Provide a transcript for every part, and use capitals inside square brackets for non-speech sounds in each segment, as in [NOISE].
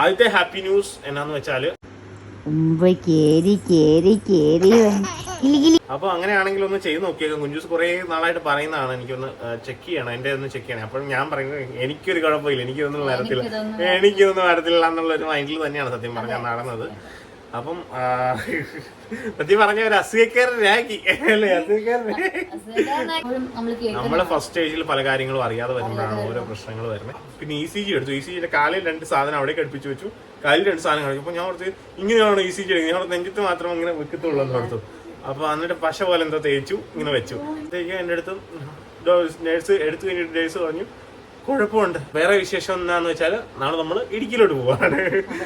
ആദ്യത്തെ happy news എന്നാന്ന് വെച്ചാൽ അപ്പൊ അങ്ങനെയാണെങ്കിൽ ഒന്ന് ചെയ്ത് നോക്കിയേക്കാം. കുഞ്ചൂസ് കുറെ നാളായിട്ട് പറയുന്നതാണ്. എനിക്കൊന്ന് ചെക്ക് ചെയ്യണം. എന്റെ ഒന്ന് ചെക്ക് ചെയ്യണം. അപ്പൊ ഞാൻ പറയുന്നത് എനിക്കൊരു കുഴപ്പമില്ല. എനിക്കൊന്നും വരത്തില്ല. എനിക്കൊന്നും വരത്തില്ല എന്നുള്ള ഒരു മൈൻഡിൽ തന്നെയാണ് സത്യം പറഞ്ഞാൽ നടന്നത്. അപ്പം സത്യം പറഞ്ഞ ഒരു അസുഖക്കാരനാക്കി അല്ലേ? അസുഖക്കാരൻ നമ്മളെ ഫസ്റ്റ് സ്റ്റേജിൽ പല കാര്യങ്ങളും അറിയാതെ വരുമ്പോഴാണ് ഓരോ പ്രശ്നങ്ങൾ വരുന്നത്. പിന്നെ ഇ സി ജി എടുത്തു. ഇ സി ജിയുടെ കാലിൽ രണ്ട് സാധനം അവിടെ ഘടിപ്പിച്ചു വെച്ചു. കാലിൽ രണ്ട് സാധനം കളിക്കും അപ്പൊ ഞാൻ ഓർത്ത് ഇങ്ങനെയാണ് ഇ സി ജി എടുക്കുന്നത്? ഞാൻ നെഞ്ചത്ത് മാത്രം ഇങ്ങനെ വെക്കത്തുള്ളൂ എന്ന് കൊടുത്തു അപ്പൊ എന്നിട്ട് പശ പോലെ എന്തോ തേച്ചു ഇങ്ങനെ വെച്ചു. തേക്കാൻ എന്റെ അടുത്ത് നേഴ്സ് എടുത്തു കഴിഞ്ഞിട്ട് നേഴ്സ് പറഞ്ഞു കുഴപ്പമുണ്ട്. വേറെ വിശേഷം എന്താന്ന് വെച്ചാൽ നാളെ നമ്മൾ ഇടുക്കിയിലോട്ട് പോവാണ്.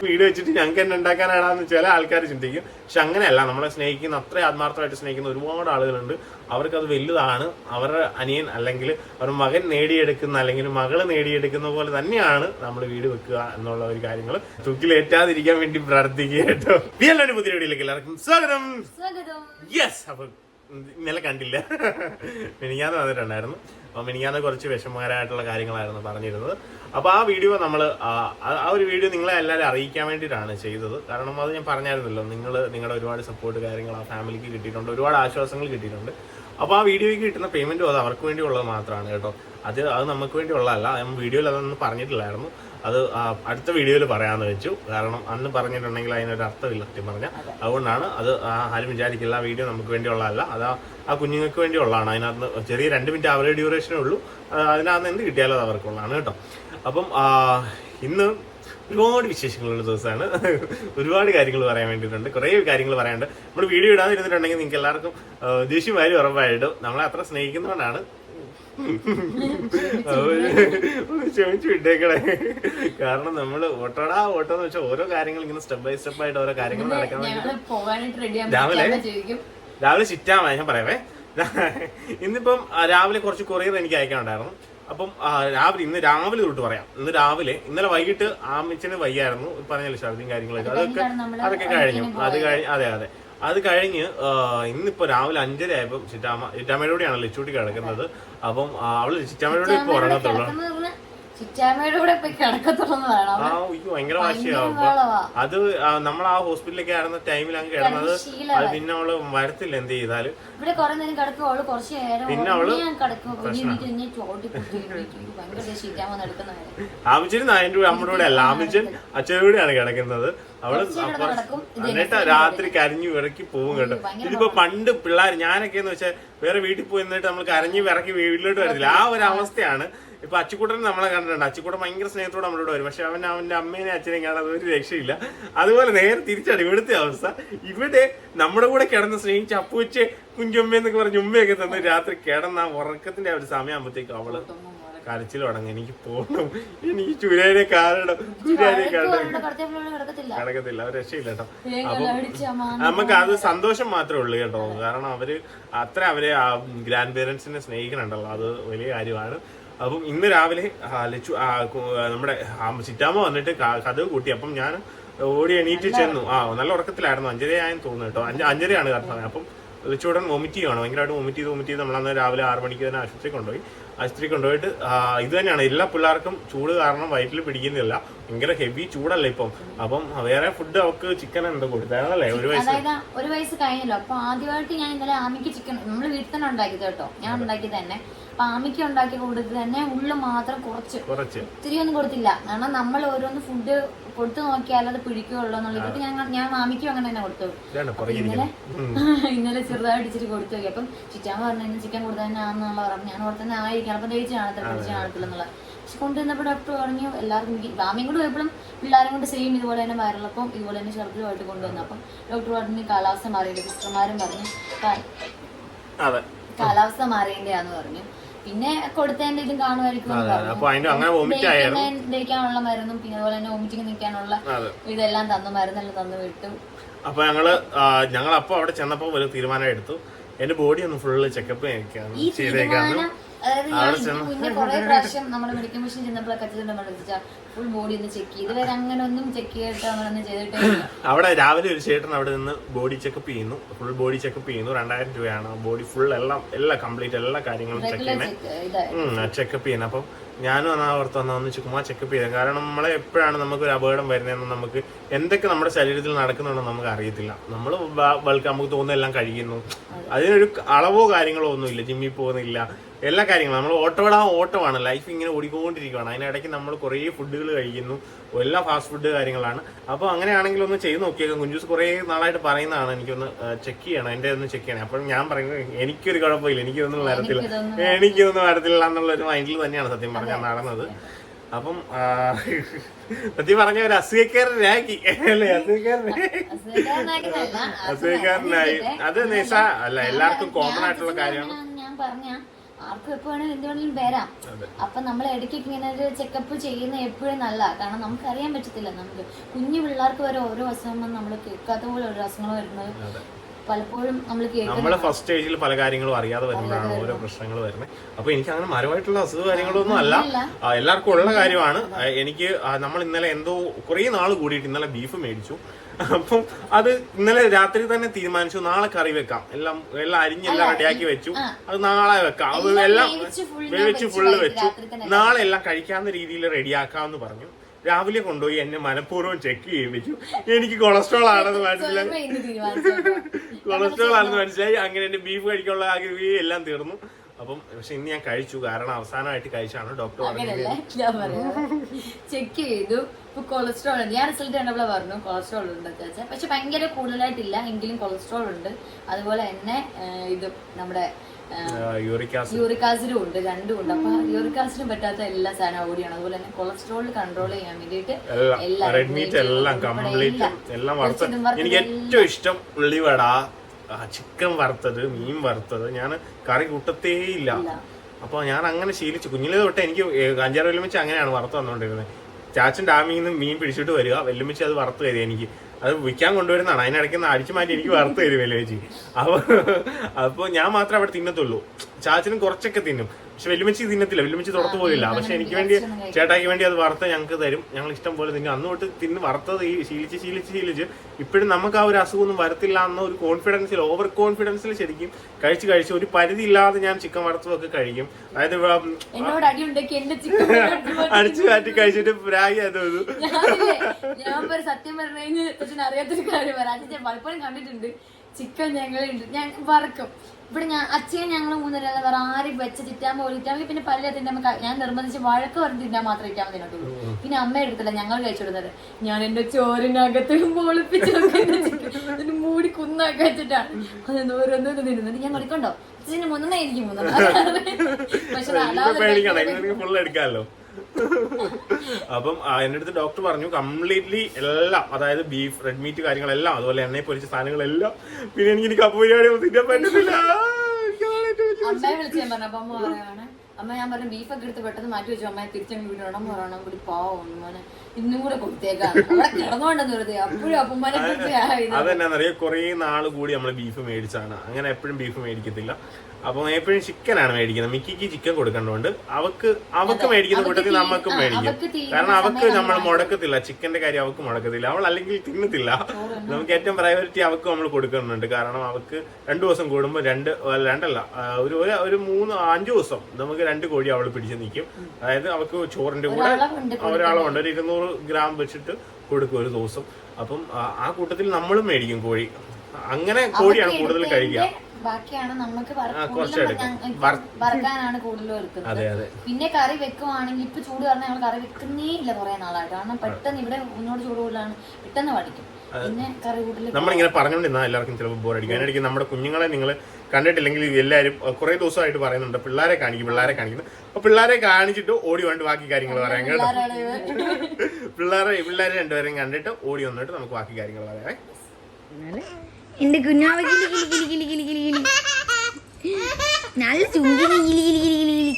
വീട് വെച്ചിട്ട് ഞങ്ങൾക്ക് തന്നെ ഉണ്ടാക്കാനാണെന്ന് വെച്ചാൽ ആൾക്കാർ ചിന്തിക്കും. പക്ഷെ അങ്ങനെയല്ല നമ്മളെ സ്നേഹിക്കുന്ന അത്ര ആത്മാർത്ഥമായിട്ട് സ്നേഹിക്കുന്ന ഒരുപാട് ആളുകളുണ്ട്. അവർക്കത് വലുതാണ്. അവരുടെ അനിയൻ അല്ലെങ്കിൽ അവരുടെ മകൻ നേടിയെടുക്കുന്ന അല്ലെങ്കിൽ മകൾ നേടിയെടുക്കുന്ന പോലെ തന്നെയാണ് നമ്മൾ വീട് വെക്കുക എന്നുള്ള ഒരു കാര്യങ്ങൾ. തൂക്കിലേറ്റാതിരിക്കാൻ വേണ്ടി പ്രാർത്ഥിക്കുക കേട്ടോ. പുതിയ വീഡിയോയിലേക്ക് എല്ലാവർക്കും സ്വാഗതം. സ്വാഗതം. യെസ് അപ്പൊ ഇന്നലെ കണ്ടില്ല. മിനിഞ്ഞാന്ന് വന്നിട്ടുണ്ടായിരുന്നു. അപ്പൊ മിനിഞ്ഞാന്ന് കുറച്ച് വിഷമകരമായിട്ടുള്ള കാര്യങ്ങളായിരുന്നു പറഞ്ഞിരുന്നത്. അപ്പൊ ആ വീഡിയോ നമ്മൾ ആ ഒരു വീഡിയോ നിങ്ങളെ എല്ലാവരും അറിയിക്കാൻ വേണ്ടിയിട്ടാണ് ചെയ്തത്. കാരണം അത് ഞാൻ പറഞ്ഞായിരുന്നല്ലോ നിങ്ങൾ നിങ്ങളുടെ ഒരുപാട് സപ്പോർട്ട് കാര്യങ്ങൾ ആ ഫാമിലിക്ക് കിട്ടിയിട്ടുണ്ട് ഒരുപാട് ആശ്വാസങ്ങൾ കിട്ടിയിട്ടുണ്ട്. അപ്പോൾ ആ വീഡിയോയ്ക്ക് കിട്ടുന്ന പേയ്മെന്റും അത് അവർക്ക് വേണ്ടിയുള്ളത് മാത്രമാണ് കേട്ടോ. അത് അത് നമുക്ക് വേണ്ടിയുള്ളതല്ല വീഡിയോയിൽ അതൊന്നും പറഞ്ഞിട്ടില്ലായിരുന്നു. അത് അടുത്ത വീഡിയോയിൽ പറയാമെന്ന് വെച്ചു. കാരണം അന്ന് പറഞ്ഞിട്ടുണ്ടെങ്കിൽ അതിനൊരു അർത്ഥമില്ല സത്യം പറഞ്ഞാൽ. അതുകൊണ്ടാണ് അത് ആരും വിചാരിക്കില്ല ആ വീഡിയോ നമുക്ക് വേണ്ടിയുള്ളതല്ല. അത് ആ- കുഞ്ഞുങ്ങൾക്ക് വേണ്ടിയുള്ളതാണ്. അതിനകത്ത് ചെറിയ രണ്ട് മിനിറ്റ് അവരുടെ ഡ്യൂറേഷനേ ഉള്ളൂ. അതിനകത്ത് എന്ത് കിട്ടിയാലും അത് അവർക്കുള്ളതാണ് കേട്ടോ. അപ്പം ഇന്ന് ഒരുപാട് വിശേഷങ്ങളുള്ള ദിവസമാണ്. ഒരുപാട് കാര്യങ്ങൾ പറയാൻ വേണ്ടിയിട്ടുണ്ട്. കുറേ കാര്യങ്ങൾ പറയാനുണ്ട്. നമ്മൾ വീഡിയോ ഇടാതിരുന്നിട്ടുണ്ടെങ്കിൽ നിങ്ങൾക്ക് എല്ലാവർക്കും ദേഷ്യം വാരി ഉറപ്പായിട്ടും. നമ്മളെ അത്ര സ്നേഹിക്കുന്നതുകൊണ്ടാണ് വിട്ടേക്കണേ കാരണം നമ്മൾ ഓട്ടോടാ ഓട്ടോ എന്ന് വെച്ചാൽ ഓരോ കാര്യങ്ങൾ ഇങ്ങനെ സ്റ്റെപ്പ് ബൈ സ്റ്റെപ്പ് ആയിട്ട് ഓരോ കാര്യങ്ങൾ നടക്കാൻ രാവിലെ? രാവിലെ ചിറ്റാമ ഞാൻ പറയാവേ. ഇന്നിപ്പം രാവിലെ കുറച്ച് കൊറിയർ എനിക്ക് അയക്കാനുണ്ടായിരുന്നു. അപ്പം രാവിലെ ഇന്ന് രാവിലെ തൊട്ട് പറയാം. ഇന്ന് രാവിലെ ഇന്നലെ വൈകിട്ട് ആമിച്ചന് വയ്യായിരുന്നു. പറഞ്ഞല്ലോ ഛർദിയും കാര്യങ്ങളൊക്കെ. അതൊക്കെ അതൊക്കെ കഴിഞ്ഞു. അത് കഴിഞ്ഞ് അതെ അതെ. അത് കഴിഞ്ഞ് ഇന്നിപ്പോ രാവിലെ അഞ്ചര ആയപ്പോൾ ചിറ്റാമ്മ ചിറ്റാമ്മയുടെ കൂടെയാണ് ലിച്ചൂട്ടി കിടക്കുന്നത്. അപ്പം അവൾ അവൾ ചിറ്റാമ്മയുടെ കൂടെ ഇപ്പൊ ഉറങ്ങത്തുള്ളൂ. ചിറ്റാമ്മയുടെ കൂടെ പോയി കിടക്കത്തുള്ളൂ വേണം. ആ എനിക്ക് ഭയങ്കര വാശിയാവും. അപ്പൊ ബഹളവാ. അത് നമ്മൾ ആ ഹോസ്പിറ്റലിലേക്ക് ആയിരുന്ന ടൈമിൽ അങ്ങ് കിടന്നത് ശീലമായി. അത് പിന്നെ അവൾ വരത്തില്ല എന്ത് ചെയ്താലും. ഇവിടെ കുറെ നേരം കിടക്കും അവൾ കുറച്ച് നേരം പിന്നെ അവൾ ഉറങ്ങി ഞാൻ കിടക്കും എന്നിട്ട് ഇനി ചോട്ടി കുത്തി ഭയങ്കര ചിറ്റാമ്മ നടക്കുന്ന കാര്യം ആമിച്ചൻ അതിന്റെ കൂടെ നമ്മുടെ കൂടെ അല്ല. ആമിച്ചൻ അച്ഛനും കൂടെയാണ് കിടക്കുന്നത്. അവൾ അപ്പൊ കിടക്കും, ഇത് എന്നിട്ട് രാത്രി കരഞ്ഞു വിറക്കി പോവും കേട്ടോ. ഇതിപ്പോ പണ്ട് പിള്ളേർ ഞാനൊക്കെ എന്ന് വെച്ചാൽ വേറെ വീട്ടിൽ പോയി എന്നിട്ട് നമ്മൾ കരഞ്ഞു വിറക്കി വീട്ടിലോട്ട് വരത്തില്ല. ആ ഒരു അവസ്ഥയാണ് ഇപ്പൊ അച്ചുകൂട്ടൻ നമ്മളെ കണ്ടിട്ടുണ്ട്. അച്ചുക്കുട്ടൻ ഭയങ്കര സ്നേഹത്തോടെ നമ്മളോട് വരും. പക്ഷെ അവൻ അവന്റെ അമ്മേനെ അച്ഛനെയും കാണാതെ ഒരു രക്ഷയില്ല. അതുപോലെ നേരെ തിരിച്ചാണ് ഇവിടുത്തെ അവസ്ഥ. ഇവിടെ നമ്മുടെ കൂടെ കിടന്ന് സ്നേഹിച്ച് അപ്പുവച്ച് കുഞ്ചുമ്മ എന്നൊക്കെ പറഞ്ഞ് ഉമ്മയൊക്കെ തന്ന് രാത്രി കിടന്ന ആ ഉറക്കത്തിന്റെ ഒരു ഒരു സമയമാകുമ്പോഴത്തേക്കും അവൾ കരച്ചിൽ തുടങ്ങി. എനിക്ക് പോകണം എനിക്ക് ചുരാനെ കാണണം. ചുരാനെ കാണണം. കടത്തിയപ്പോഴും കിടക്കത്തില്ല. അവർ രക്ഷയില്ല കേട്ടോ. നമുക്ക് അത് സന്തോഷം മാത്രമേ ഉള്ളൂ കേട്ടോ. കാരണം അവർ അത്ര അവരെ ആ ഗ്രാൻഡ് പേരൻസിനെ സ്നേഹിക്കണുണ്ടല്ലോ അത് വലിയ കാര്യമാണ്. അപ്പം ഇന്ന് രാവിലെ ലച്ചു നമ്മുടെ ആ, ചിറ്റാമ്മ വന്നിട്ട് കഥ കൂട്ടി. അപ്പം ഞാൻ ഓടി എണീറ്റ് ചെന്നു. ആ നല്ല ഉറക്കത്തിലായിരുന്നു. അഞ്ചരയായെന്ന് തോന്നുന്നു കേട്ടോ. അഞ്ച് അഞ്ചരയാണ് കറക്റ്റ് സമയം അപ്പം ലച്ചുടൻ വൊമിറ്റ് ചെയ്യണം. ഭയങ്കരമായിട്ട് വൊമിറ്റ് ചെയ്ത് വൊമിറ്റ് ചെയ്ത് നമ്മളന്ന് രാവിലെ ആറ് മണിക്ക് തന്നെ ആശുപത്രി കൊണ്ടുപോയി. ആശുപത്രി കൊണ്ടുപോയിട്ട് ഇത് തന്നെയാണ്. എല്ലാ പിള്ളേർക്കും ചൂട് കാരണം വയറ്റിൽ പിടിക്കുന്നില്ല. ഭയങ്കര ഹെവി ചൂടല്ലേ ഇപ്പം. അപ്പം വേറെ ഫുഡ് അവർക്ക് ചിക്കൻ എന്തോ കൊടുത്താണല്ലേ ഒരു വയസ്സ്. ഒരു വയസ്സ് കഴിഞ്ഞല്ലോ. അപ്പൊ ആദ്യമായിട്ട് ഞാൻ ഇന്നലെ ആമിക്ക് ചിക്കൻ നമ്മൾ വീട്ടിൽ തന്നെ ഉണ്ടാക്കിയത് കേട്ടോ. ഞാൻ ഉണ്ടാക്കി തന്നെ. അപ്പൊ ആമിക്ക് ഉണ്ടാക്കി കൊടുത്ത് തന്നെ ഉള്ളു മാത്രം കുറച്ച്. ഒത്തിരി ഒന്നും കൊടുത്തില്ല. കാരണം നമ്മൾ ഓരോന്ന് ഫുഡ് കൊടുത്തു നോക്കിയാൽ അത് പിടിക്കുകയുള്ളൂ എന്നുള്ള ഇവർക്ക് ഞാൻ ഞാൻ മാമിക്കും അങ്ങനെ തന്നെ കൊടുത്തു. ഇന്നലെ [LAUGHS] ഇന്നലെ ചെറുതായിട്ട് ഇച്ചിരി കൊടുത്തു നോക്കി. അപ്പം ചിറ്റാൻ പറഞ്ഞു ചിക്കൻ കൊടുത്തു തന്നെ ആണെന്നുള്ള പറഞ്ഞു. ഞാൻ ഓർത്തന്നെ ആയിരിക്കണം അപ്പം തേച്ച് കാണത്തില്ല പിടിച്ച് കാണത്തില്ല എന്നുള്ള പക്ഷെ കൊണ്ടുവന്നപ്പോൾ ഡോക്ടർ പറഞ്ഞു എല്ലാവർക്കും മാമിയും കൂടെ പോയപ്പോഴും പിള്ളേരും കൊണ്ട് സെയിം ഇതുപോലെ തന്നെ വയറിളപ്പം ഇതുപോലെ തന്നെ ഛർദിലുമായിട്ട് കൊണ്ടുവന്നു. അപ്പം ഡോക്ടർ പറഞ്ഞു കാലാവസ്ഥ മാറിയിട്ട് സിസ്റ്റർമാരും പറഞ്ഞു "കാ- അതെ. കാലാവസ്ഥ മാറിയതിന്റെയാന്ന് പറഞ്ഞു. പിന്നെ കൊടുത്തതിന്റെ ഇതും കാണുമായിരിക്കും എന്ന് പറഞ്ഞു. അപ്പൊ അതിന്റെ അങ്ങനെ വോമിറ്റ് ആയിരുന്നു ദഹിക്കുന്ന- ദഹിക്കാനുള്ള മരുന്നും പിന്നെ അതുപോലെ തന്നെ വോമിറ്റിംഗ് നിൽക്കാനുള്ള അതെ. ഇതെല്ലാം തന്നു മരുന്നെല്ലാം തന്നു വിട്ടു. അപ്പൊ ഞങ്ങൾ ഞങ്ങൾ അപ്പൊ അവിടെ ചെന്നപ്പോ ഒരു തീരുമാനം എടുത്തു. എന്റെ ബോഡി ഒന്ന് ഫുള്ള് ചെക്കപ്പ് ഈ ചെയ്തേക്കാന്ന്. തീരുമാനം അതായത് ഞാൻ ഇതിന് മുന്നേ കുറെ പ്രാവശ്യം നമ്മൾ മെഡിക്കൽ മെഷീൻ ചെന്നപ്പോഴൊക്കെ ഫുൾ ബോഡി ഒന്ന് ചെക്ക് ചെയ്ത്. ഇതുവരെ അങ്ങനെ ഒന്നും ചെക്ക് ചെയ്തിട്ട് അങ്ങനെ ചെയ്തിട്ടേ ഇല്ല. അവിടെ രാവിലെ ഒരു ചേട്ടൻ അവിടെ നിന്ന് ബോഡി ചെക്കപ്പ് ചെയ്യുന്നു. ഫുൾ ബോഡി ചെക്കപ്പ് ചെയ്യുന്നു. രണ്ടായിരം രൂപയാണ്. ബോഡി ഫുൾ എല്ലാം എല്ലാം കംപ്ലീറ്റ് എല്ലാ കാര്യങ്ങളും ചെക്ക് ചെയ്യുന്നത്. ഇതായി ചെക്കപ്പ് ചെയ്യുന്നത്. അപ്പം ഞാനും എന്നാ ഓർത്ത് വന്ന ഒന്ന് ചുമ്മാ ചെക്കപ്പ് ചെയ്തത്. കാരണം നമ്മളെ എപ്പോഴാണ് നമുക്ക് ഒരു അപകടം വരുന്നതെന്ന് നമുക്ക് എന്തൊക്കെ നമ്മുടെ ശരീരത്തിൽ നടക്കുന്നുണ്ടെന്ന് നമുക്ക് അറിയത്തില്ല. നമ്മൾ ബൾക്ക് നമുക്ക് തോന്നുന്നതെല്ലാം കഴിക്കുന്നു അതിനൊരു അളവോ കാര്യങ്ങളോ ഒന്നുമില്ല. ജിമ്മിൽ പോകുന്നില്ല. എല്ലാ കാര്യങ്ങളും. നമ്മൾ ഓട്ടോടാ ഓട്ടമാണ്. ലൈഫ് ഇങ്ങനെ ഓടിക്കൊണ്ടിരിക്കുകയാണ് അതിനിടയ്ക്ക് നമ്മൾ കുറേ ഫുഡുകൾ കഴിക്കുന്നു. എല്ലാ ഫാസ്റ്റ് ഫുഡ് കാര്യങ്ങളാണ്. അപ്പോൾ അങ്ങനെയാണെങ്കിൽ ഒന്ന് ചെയ്ത് നോക്കിയേക്കാം. കുഞ്ചൂസ് കുറേ നാളായിട്ട് പറയുന്നതാണ്. എനിക്കൊന്ന് ചെക്ക് ചെയ്യണം. എന്റെ ഒന്ന് ചെക്ക് ചെയ്യണം. അപ്പം ഞാൻ പറയുന്നത് എനിക്കൊരു കുഴപ്പമില്ല. എനിക്കൊന്നും വരത്തില്ല. എനിക്കിതൊന്നും എനിക്കൊന്നും വരത്തില്ല എന്നുള്ള ഒരു മൈൻഡിൽ തന്നെയാണ് സത്യം പറഞ്ഞാൽ നടന്നത്. അപ്പം സത്യം പറഞ്ഞ ഒരു അസുഖക്കാരനാക്കി അല്ലേ? അസൂയക്കാരനായി. അത് നിസ അല്ല എല്ലാവർക്കും കോമൺ ആയിട്ടുള്ള കാര്യമാണ്. ആർക്കും എപ്പോ വേണേലും എന്ത് വേണേലും വരാം. അപ്പൊ നമ്മൾ ഇടയ്ക്കൊക്കെ ഇങ്ങനെ ഒരു ചെക്കപ്പ് ചെയ്യുന്ന എപ്പോഴും നല്ല കാരണം നമുക്ക് അറിയാൻ പറ്റത്തില്ല. നമുക്ക് കുഞ്ഞു പിള്ളേർക്ക് വരെ ഓരോ അസുഖം നമ്മൾ കേൾക്കാത്ത പോലെ ഓരോ അസുഖങ്ങൾ വരുന്നത് പലപ്പോഴും നമ്മൾ നമ്മൾ ഫസ്റ്റ് സ്റ്റേജിൽ പല കാര്യങ്ങളും അറിയാതെ വരുമ്പോഴാണ് ഓരോ പ്രശ്നങ്ങൾ വരുന്നത്. അപ്പൊ എനിക്ക് അങ്ങനെ മരമായിട്ടുള്ള അസുഖ കാര്യങ്ങളൊന്നും അല്ല. എല്ലാവർക്കും ഉള്ള കാര്യമാണ്. എനിക്ക് നമ്മൾ ഇന്നലെ എന്തോ കുറേ നാൾ കൂടിയിട്ട് ഇന്നലെ ബീഫ് മേടിച്ചു. അപ്പം അത് ഇന്നലെ രാത്രി തന്നെ തീരുമാനിച്ചു. നാളെ കറി വെക്കാം. എല്ലാം എല്ലാം അരിഞ്ഞെല്ലാം റെഡിയാക്കി വെച്ചു. അത് നാളെ വെക്കാം. അത് എല്ലാം വേവിച്ച് ഫുള്ള് വെച്ചു നാളെ എല്ലാം കഴിക്കാവുന്ന രീതിയിൽ റെഡിയാക്കാന്ന് പറഞ്ഞു. രാവിലെ കൊണ്ടുപോയി എന്നെ മനഃപൂർവം ചെക്ക് ചെയ്യിപ്പിച്ചു എനിക്ക് കൊളസ്ട്രോൾ ആണെന്ന് മനസ്സിലായി. കൊളസ്ട്രോൾ [LAUGHS] ആണെന്ന് മനസ്സിലായി. അങ്ങനെ എന്റെ ബീഫ് കഴിക്കാനുള്ള ആഗ്രഹം എല്ലാം തീർന്നു. അപ്പം പക്ഷെ ഇന്ന് ഞാൻ കഴിച്ചു. കാരണം അവസാനമായിട്ട് കഴിച്ചാണ് ഡോക്ടർ അങ്ങനെയല്ല? ഞാൻ പറയാം. ചെക്ക് ചെയ്തു. ഇപ്പൊ കൊളസ്ട്രോൾ ഉണ്ട്. ഞാൻ റിസൾട്ട് കണ്ടപ്പോൾ പറഞ്ഞു കൊളസ്ട്രോൾ ഉണ്ട് ചേച്ചാ പക്ഷെ ഭയങ്കര കൂടുതലായിട്ടില്ല. എങ്കിലും കൊളസ്ട്രോൾ ഉണ്ട്. അതുപോലെ തന്നെ ഇത് നമ്മുടെ യൂറിക് ആസിഡും. ഉണ്ട്. രണ്ടും ഉണ്ട്. അപ്പൊ യൂറിക് ആസിഡും പറ്റാത്ത എല്ലാ സാധനവും ഓടിയാണ് അതുപോലെ തന്നെ കൊളസ്ട്രോൾ കൺട്രോൾ ചെയ്യാൻ വേണ്ടിയിട്ട് എല്ലാം റെഡ് മീറ്റ് എല്ലാം കംപ്ലീറ്റ് എല്ലാം എനിക്ക് ഏറ്റവും ഇഷ്ടം ഉള്ളിവട. ചിക്കൻ വറുത്തത് മീൻ വറുത്തത്. ഞാൻ കറി കൂട്ടത്തേ ഇല്ല. അപ്പോൾ ഞാൻ അങ്ങനെ ശീലിച്ചു. കുഞ്ഞിലെ തൊട്ട് എനിക്ക് അഞ്ചാറ് വെല്ലുമിച്ച് അങ്ങനെയാണ് വറുത്ത് വന്നുകൊണ്ടിരുന്നത് ചാച്ചൻ ഡാമിൽ നിന്ന് മീൻ പിടിച്ചിട്ട് വരിക. വെല്ലുമിച്ച് അത് വറുത്ത് തരിക എനിക്ക്. അത് വിൽക്കാൻ കൊണ്ടുവരുന്നതാണ്. അതിനിടയ്ക്ക് നിന്ന് അടിച്ചു മാറ്റി എനിക്ക് വറുത്ത് തരും വെല്ലുമിച്ച് അപ്പോൾ അപ്പോൾ ഞാൻ മാത്രമേ അവിടെ തിന്നത്തുള്ളൂ. ചാച്ചനും കുറച്ചൊക്കെ തിന്നും. പക്ഷെ വെല്ലുമിച്ച് തിന്നത്തില്ല. വെല്ലുമിച്ച് തുറത്തു പോയില്ല പക്ഷെ എനിക്ക് വേണ്ടി ചേട്ടായിക്ക് വേണ്ടി അത് വറുത്ത ഞങ്ങൾക്ക് തരും. ഞങ്ങൾ ഇഷ്ടം പോലെ തിന്നും. അന്ന് തൊട്ട് തിന്ന് വറുത്തത് ഈ ശീലിച്ച് ശീലിച്ച് ശീലിച്ച് ഇപ്പോഴും നമുക്ക് ആ ഒരു അസുഖമൊന്നും വരത്തില്ല എന്ന ഒരു കോൺഫിഡൻസിൽ ഓവർ കോൺഫിഡൻസിൽ ശരിക്കും കഴിച്ച് കഴിച്ച് ഒരു പരിധി ഇല്ലാതെ ഞാൻ ചിക്കൻ വറുത്തതൊക്കെ കഴിക്കും. അതായത് അടിച്ചു കാറ്റി കഴിച്ചിട്ട് പ്രാഗി അത്. ഞാൻ സത്യം പറഞ്ഞു അറിയാത്തൊരു കാര്യം പലപ്പോഴും കണ്ടിട്ടുണ്ട്. ചിക്കൻ ഞങ്ങൾ ഞാൻ വറക്കും. ഇവിടെ ഞാൻ അച്ഛനും ഞങ്ങൾ മൂന്നര വേറെ ആരും വെച്ച ചിറ്റാൻ പോലും പിന്നെ പല തിന്നാൻ ഞാൻ നിർബന്ധിച്ച് വഴക്ക് പറഞ്ഞ് തിന്നാൻ മാത്രമേ ഇരിക്കാൻ തിന്നത്തുള്ളൂ പിന്നെ അമ്മ എടുത്തില്ല. ഞങ്ങൾ കഴിച്ചു കൊടുത്തത്. ഞാൻ എന്റെ ചോറിനകത്ത് എന്നിട്ട് മൂടി കുന്നാക്കി വെച്ചിട്ടാണ് [LAUGHS] അത് ഓരോന്നോന്ന് തിന്നുന്നത് ഞാൻ കൊടുക്കണ്ടോ അച്ഛന് മുന്നേ പക്ഷെ ഇപ്പൊ [LAUGHS] അപ്പം എന്റെ എന്റെ അടുത്ത് ഡോക്ടർ പറഞ്ഞു കംപ്ലീറ്റ്ലി എല്ലാം അതായത് ബീഫ് റെഡ് മീറ്റ് കാര്യങ്ങളെല്ലാം അതുപോലെ എണ്ണയെ പൊരിച്ച സാധനങ്ങളെല്ലാം പിന്നെ എനിക്ക് ഇനി കപ്പ് ബിരിയാണി ഒന്നും തിന്നാൻ പറ്റുന്നില്ല [LAUGHS] അമ്മയെ വിളിച്ച് ഞാൻ പറഞ്ഞു അമ്മ പറയാണ് അമ്മ ഞാൻ പറഞ്ഞു ഒക്കെ എടുത്ത് പെട്ടെന്ന് മാറ്റി വെച്ചു അമ്മയെ തിരിച്ചങ്ങ് വീട്ടിൽ പറയണം. കൂടി പോവും മോനെ ഇന്നും കൂടെ കൊടുത്തേക്കാം. അവിടെ കിടന്നുകൊണ്ടെന്ന് വെറുതെ അപ്പോഴും ആയത്. നാൾ കൂടി നമ്മൾ ബീഫ് മേടിച്ചാണ്. അങ്ങനെ എപ്പോഴും ബീഫ് മേടിക്കത്തില്ല. അപ്പം എപ്പോഴും ചിക്കനാണ് മേടിക്കുന്നത്. മിക്കിക്ക് ചിക്കൻ കൊടുക്കേണ്ടതുകൊണ്ട് അവക്ക് അവക്ക് മേടിക്കുന്ന കൂട്ടത്തിൽ നമുക്കും മേടിക്കും. കാരണം അവക്ക് നമ്മൾ മുടക്കത്തില്ല. ചിക്കന്റെ കാര്യം അവക്ക് മുടക്കത്തില്ല. അവൾ അല്ലെങ്കിൽ തിന്നത്തില്ല. നമുക്ക് ഏറ്റവും പ്രയോറിറ്റി അവക്ക് നമ്മൾ കൊടുക്കുന്നുണ്ട്. കാരണം അവക്ക് രണ്ടു ദിവസം കൂടുമ്പോൾ രണ്ട് രണ്ടല്ല. ഒരു ഒരു- മൂന്ന് അഞ്ചു ദിവസം നമുക്ക് രണ്ട് കോഴി അവൾ പിടിച്ച് നിൽക്കും. അതായത് അവക്ക് ചോറിന്റെ കൂടെ ഒരാളുണ്ട് ഒരു ഇരുന്നൂറ് ഗ്രാം വെച്ചിട്ട് കൊടുക്കും ഒരു ദിവസം. അപ്പം ആ- കൂട്ടത്തിൽ നമ്മളും മേടിക്കും കോഴി. അങ്ങനെ കോഴിയാണ് കൂടുതൽ കഴിക്കുക. ബാക്കിയാണ് നമുക്ക്. വറക്കാനാണ് കൂടുതലും എടുക്കുന്നത്. അതെ അതെ. പിന്നെ കറി വെക്കുവാണെങ്കിൽ ഇപ്പൊ ചൂട് കാരണം ഞങ്ങൾ കറി വെക്കുന്നേ ഇല്ല കുറെ നാളായിട്ട്. കാരണം പെട്ടെന്ന് ഇവിടെ ഒന്നോട് ചൂട് കൂടുതലാണ്. പെട്ടെന്ന് പഠിക്കും പിന്നെ കറി കൂട്ടൽ നമ്മളിങ്ങനെ പറഞ്ഞോണ്ടിരുന്ന എല്ലാവർക്കും ചിലപ്പോൾ ബോറടിക്കും അതിനിടയ്ക്ക് നമ്മുടെ കുഞ്ഞുങ്ങളെ നിങ്ങൾ കണ്ടിട്ടില്ലെങ്കിൽ എല്ലാവരും കുറെ ദിവസമായിട്ട് പറയുന്നുണ്ട് പിള്ളേരെ കാണിക്കും പിള്ളേരെ കാണിക്കുന്നു അപ്പൊ പിള്ളേരെ കാണിച്ചിട്ട് ഓടി വന്നിട്ട് ബാക്കി കാര്യങ്ങൾ പറയാം കേട്ടോ. പിള്ളേരെ പിള്ളേരെ രണ്ടുപേരെയും കണ്ടിട്ട് ഓടി വന്നിട്ട് നമുക്ക് ബാക്കി കാര്യങ്ങൾ പറയാം. എന്റെ കുഞ്ഞാവ് കിലി കിലി കിലി കിലി കിലി കിലി കിലി നല്ല ചുങ്കിലി കിലി കിലി കിലി കിലി കിലി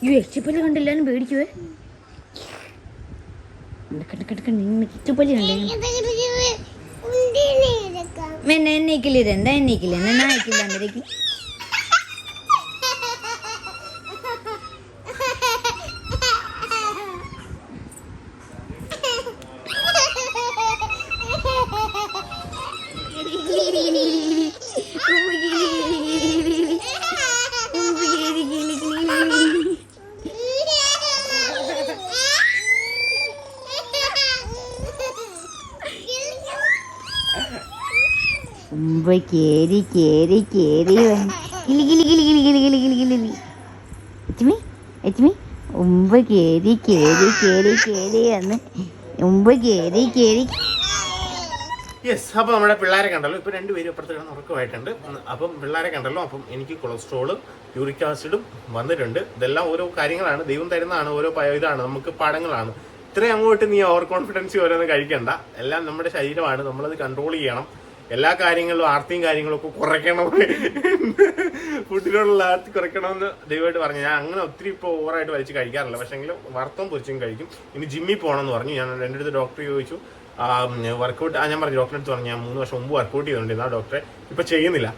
അയ്യോ എച്ചിപ്പല്ല് കണ്ടില്ലാലും പേടിക്കുവേ. കണ്ട കണ്ട എന്നെ എന്നേക്കില്ല ഇത്? എന്താ എന്നേക്കില്ല എന്നെ നായിക്കില്ല അന്നേരേക്ക് കേറി കേറി കിളി കിളി കിളി കിളി കിളി കിളി കിളി കിളി എച്ചുമി എച്ചുമി ഉമ്പ കേറി കേറി കേറി കേറി എന്ന് ഉമ്പ കേറി കേറി. യെസ് അപ്പോൾ നമ്മുടെ പിള്ളേരെ കണ്ടല്ലോ. ഇപ്പോൾ രണ്ടുപേരും അപ്പുറത്ത് കിടന്ന് ഉറക്കമായിട്ടുണ്ട്. അപ്പം പിള്ളേരെ കണ്ടല്ലോ. അപ്പം എനിക്ക് കൊളസ്ട്രോളും യൂറിക് ആസിഡും വന്നിട്ടുണ്ട്. ഇതെല്ലാം ഓരോ കാര്യങ്ങളാണ്. ദൈവം തരുന്നതാണ്. ഓരോ ഇതാണ്. നമുക്ക് പാഠങ്ങളാണ്. ഇത്രയും അങ്ങോട്ട് നീ ഓവർ കോൺഫിഡൻസി ഓരോന്ന് കഴിക്കണ്ട. എല്ലാം നമ്മുടെ ശരീരമാണ്. നമ്മളത് കൺട്രോൾ ചെയ്യണം. എല്ലാ കാര്യങ്ങളിലും ആർത്തിയും കാര്യങ്ങളും ഒക്കെ കുറയ്ക്കണം ഫുഡിനോടുള്ള ആർത്തി കുറയ്ക്കണമെന്ന് ദൈവമായിട്ട് പറഞ്ഞു. ഞാൻ അങ്ങനെ ഒത്തിരി ഇപ്പോൾ ഓവറായിട്ട് വലിച്ച് കഴിക്കാറില്ല. പക്ഷേങ്കിലും വറുത്തും പൊരിച്ചും കഴിക്കും. ഇനി ജിമ്മിൽ പോകണം എന്ന് പറഞ്ഞു. ഞാൻ എന്റെ അടുത്ത് ഡോക്ടർ ചോദിച്ചു. വർക്കൗട്ട് ആ ഞാൻ പറഞ്ഞു ഡോക്ടറെ അടുത്ത് പറഞ്ഞു ഞാൻ മൂന്ന് വർഷം മുമ്പ് വർക്കൗട്ട് ചെയ്തുകൊണ്ടിരുന്ന ആ ഡോക്ടറെ ഇപ്പൊ ചെയ്യുന്നില്ല.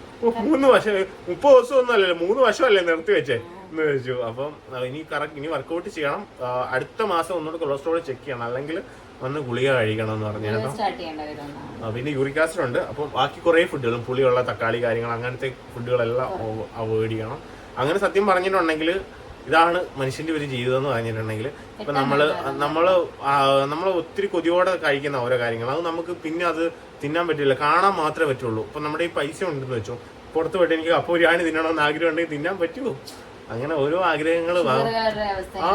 മൂന്ന് വർഷം മുപ്പത് ദിവസം ഒന്നും അല്ലല്ലോ മൂന്ന് വർഷമല്ലേ നിർത്തി വെച്ചേ എന്ന് ചോദിച്ചു. അപ്പം ഇനി കറക്റ്റ് ഇനി വർക്കൗട്ട് ചെയ്യണം. അടുത്ത മാസം ഒന്നുകൂടെ കൊളസ്ട്രോൾ ചെക്ക് ചെയ്യണം. അല്ലെങ്കിൽ വന്ന് ഗുളിക കഴിക്കണം എന്ന് പറഞ്ഞു കേട്ടോ. പിന്നെ യൂറിക് ആസിഡ് ഉണ്ട് അപ്പോൾ ബാക്കി കുറേ ഫുഡുകളും പുളിയുള്ള തക്കാളി കാര്യങ്ങൾ അങ്ങനത്തെ ഫുഡുകളെല്ലാം അവോയ്ഡ് ചെയ്യണം. അങ്ങനെ സത്യം പറഞ്ഞിട്ടുണ്ടെങ്കിൽ ഇതാണ് മനുഷ്യന്റെ ഒരു ജീവിതം എന്ന് പറഞ്ഞിട്ടുണ്ടെങ്കിൽ ഇപ്പൊ നമ്മൾ നമ്മൾ നമ്മൾ ഒത്തിരി കൊതിയോടെ കഴിക്കുന്ന ഓരോ കാര്യങ്ങൾ. അത് നമുക്ക് പിന്നെ അത് തിന്നാൻ പറ്റില്ല. കാണാൻ മാത്രമേ പറ്റുള്ളൂ. ഇപ്പൊ നമ്മുടെ ഈ പൈസ ഉണ്ടെന്ന് വെച്ചോ പുറത്ത് പോയിട്ട് എനിക്ക് അപ്പോൾ ബിരിയാണി തിന്നണമെന്ന് ആഗ്രഹം ഉണ്ടെങ്കിൽ തിന്നാൻ പറ്റുമോ? അങ്ങനെ ഓരോ ആഗ്രഹങ്ങൾ ആ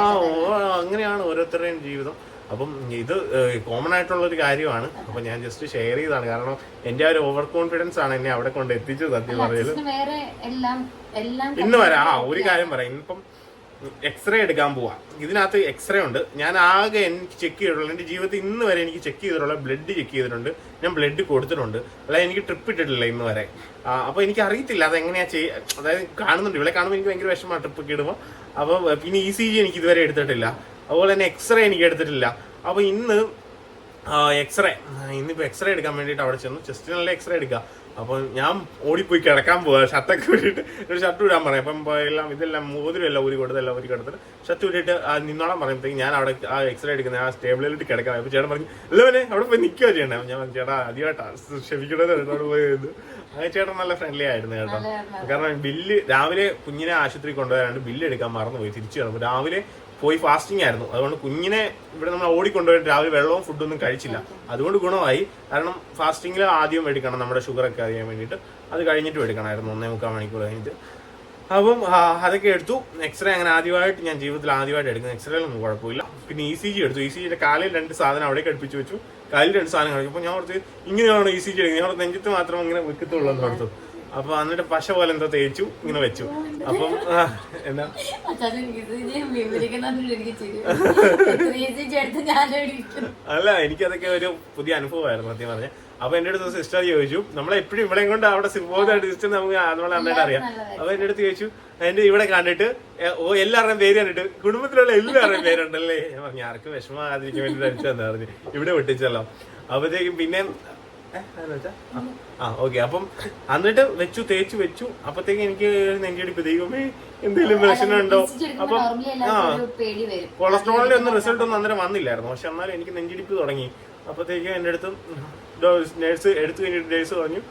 അങ്ങനെയാണ് ഓരോരുത്തരുടെയും ജീവിതം. അപ്പം ഇത് കോമൺ ആയിട്ടുള്ള ഒരു കാര്യമാണ്. അപ്പൊ ഞാൻ ജസ്റ്റ് ഷെയർ ചെയ്താണ് കാരണം എന്റെ ആ ഒരു ഓവർ കോൺഫിഡൻസ് ആണ് എന്നെ അവിടെ കൊണ്ട് എത്തിച്ചത് സത്യം എല്ലാം ഇന്ന് വരാം. ആ ഒരു കാര്യം പറയാം. ഇന്നിപ്പം എക്സ്റേ എടുക്കാൻ പോവാ. ഇതിനകത്ത് എക്സ്റേ ഉണ്ട്. ഞാൻ ആകെ എനിക്ക് ചെക്ക് ചെയ്തിട്ടുള്ള. എന്റെ ജീവിതത്തിൽ ഇന്ന് വരെ എനിക്ക് ചെക്ക് ചെയ്തിട്ടുള്ള ബ്ലഡ് ചെക്ക് ചെയ്തിട്ടുണ്ട്. ഞാൻ ബ്ലഡ് കൊടുത്തിട്ടുണ്ട്. അല്ലാതെ എനിക്ക് ട്രിപ്പ് ഇട്ടിട്ടില്ല ഇന്ന് വരെ. ആ, അപ്പൊ എനിക്ക് അറിയത്തില്ല അതെങ്ങനെയാ ചെയ്യുക അതായത് കാണുന്നുണ്ട്. ഇവിടെ കാണുമ്പോൾ എനിക്ക് ഭയങ്കര വിഷമമാണ് ട്രിപ്പ് ഒക്കെ ഇടുമ്പോൾ അപ്പൊ പിന്നെ ഇ സി ജി എനിക്ക് ഇതുവരെ എടുത്തിട്ടില്ല. അതുപോലെ തന്നെ എക്സ്റേ എനിക്ക് എടുത്തിട്ടില്ല. അപ്പോൾ ഇന്ന് എക്സ്റേ ഇന്നിപ്പോ എക്സ്റേ എടുക്കാൻ വേണ്ടിയിട്ട് അവിടെ ചെന്നു. ചെസ്റ്റിനുള്ള എക്സ്റേ എടുക്കുക അപ്പോൾ ഞാൻ ഓടിപ്പോയി കിടക്കാൻ പോവാ. ഷർട്ടൊക്കെ ഊരിയിട്ട് ഒരു ഷർട്ട് ഇടാൻ പറയും. അപ്പം എല്ലാം ഇതെല്ലാം മോതിരം എല്ലാം ഊരി കൊടുത്തെല്ലാം ഊരി കൊടുത്തിട്ട് ഷർട്ട് ഊരിയിട്ട് ആ നിന്നോളാൻ പറയുമ്പോഴത്തേക്ക് ഞാൻ അവിടെ ആ എക്സ്റേ എടുക്കുന്ന ആ സ്റ്റേബിളിലിട്ട് കിടക്കാൻ അപ്പോൾ ചേട്ടൻ പറഞ്ഞു അല്ലവനെ അവിടെ പോയി നിൽക്കുകയോ ചെയ്യണേ. ഞാൻ ചേട്ടാ ആദ്യമായിട്ടാ. ക്ഷമിക്കണത് എന്നോട് പോയത് അങ്ങനെ ചേട്ടൻ നല്ല ഫ്രണ്ട്ലി ആയിരുന്നു കേട്ടോ. കാരണം ബില്ല് രാവിലെ കുഞ്ഞിനെ ആശുപത്രി കൊണ്ടുപോയാണ്ട് ബില്ല് എടുക്കാൻ മറന്നുപോയി തിരിച്ചു കിടന്നു രാവിലെ പോയി ഫാസ്റ്റിംഗ് ആയിരുന്നു. അതുകൊണ്ട് കുഞ്ഞിനെ ഇവിടെ നമ്മൾ ഓടിക്കൊണ്ടുപോയിട്ട് രാവിലെ വെള്ളവും ഫുഡും ഒന്നും കഴിച്ചില്ല. അതുകൊണ്ട് ഗുണമായി. കാരണം ഫാസ്റ്റിംഗിൽ ആദ്യം എടുക്കണം നമ്മുടെ ഷുഗർ ഒക്കെ അറിയാൻ വേണ്ടിയിട്ട്. അത് കഴിഞ്ഞിട്ട് എടുക്കണമായിരുന്നു ഒന്നേ മുക്കാൽ മണിക്കൂർ കഴിഞ്ഞിട്ട്. അപ്പം അതൊക്കെ എടുത്തു. എക്സ്റേ അങ്ങനെ ആദ്യമായിട്ട് ഞാൻ ജീവിതത്തിൽ ആദ്യമായിട്ട് എടുക്കുന്ന എക്സ്റേയിലൊന്നും കുഴപ്പമില്ല. പിന്നെ ഇ സി ജി എടുത്തു. ഇ സി ജിയുടെ കാലിൽ രണ്ട് സാധനം അവിടെ കടുപ്പിച്ച് വെച്ചു. കാലിൽ രണ്ട് സാധനം കഴിച്ചു. അപ്പോൾ ഞാൻ ഓർത്ത് ഇങ്ങനെയാണോ ഇ സി ജി എടുക്കുന്നത്? ഞാൻ നെഞ്ചത്ത് മാത്രം ഇങ്ങനെ വെക്കത്തുള്ളൂ എന്ന് ഓർത്തു. അപ്പൊ എന്നിട്ട് പശ പോലെ എന്തോ തേച്ചു ഇങ്ങനെ വെച്ചു. അപ്പം എന്താ അല്ല എനിക്കതൊക്കെ ഒരു പുതിയ അനുഭവമായിരുന്നു സത്യം പറഞ്ഞ. അപ്പൊ എന്റെ അടുത്ത് സിസ്റ്റർ ചോദിച്ചു നമ്മളെ എപ്പോഴും ഇവിടെ കൊണ്ട് അവിടെ സിംബോധമായിട്ട് സിസ്റ്റർ നമുക്ക് നമ്മളെ നന്നായിട്ട് അറിയാം. അപ്പൊ എന്റെ അടുത്ത് ചോദിച്ചു എന്റെ ഇവിടെ കണ്ടിട്ട് ഓ എല്ലാവരുടെയും പേര് കണ്ടിട്ട് കുടുംബത്തിലുള്ള എല്ലാവരുടെയും പേരുണ്ടല്ലേ ഞാൻ പറഞ്ഞു ആർക്കും വിഷമമാകാതിരിക്കാൻ വേണ്ടി അടിച്ചു തന്നെ പറഞ്ഞു. ഇവിടെ വിട്ടിച്ചല്ലോ അപ്പോഴത്തേക്കും പിന്നെ? ആ, ഓക്കെ. അപ്പം എന്നിട്ട് വെച്ചു തേച്ചു വെച്ചു. അപ്പത്തേക്ക് എനിക്ക് നെഞ്ചടിപ്പ്. ദൈവമേ എന്തെങ്കിലും പ്രശ്നമുണ്ടോ അപ്പം ആ. കൊളസ്ട്രോളിന്റെ ഒന്നും റിസൾട്ട് ഒന്നും അന്നേരം വന്നില്ലായിരുന്നു. പക്ഷെ എന്നാലും എനിക്ക് നെഞ്ചിടിപ്പ് തുടങ്ങി. അപ്പത്തേക്കും എന്റെ അടുത്ത് നേഴ്സ് എടുത്തു കഴിഞ്ഞിട്ട് നേഴ്സ് പറഞ്ഞു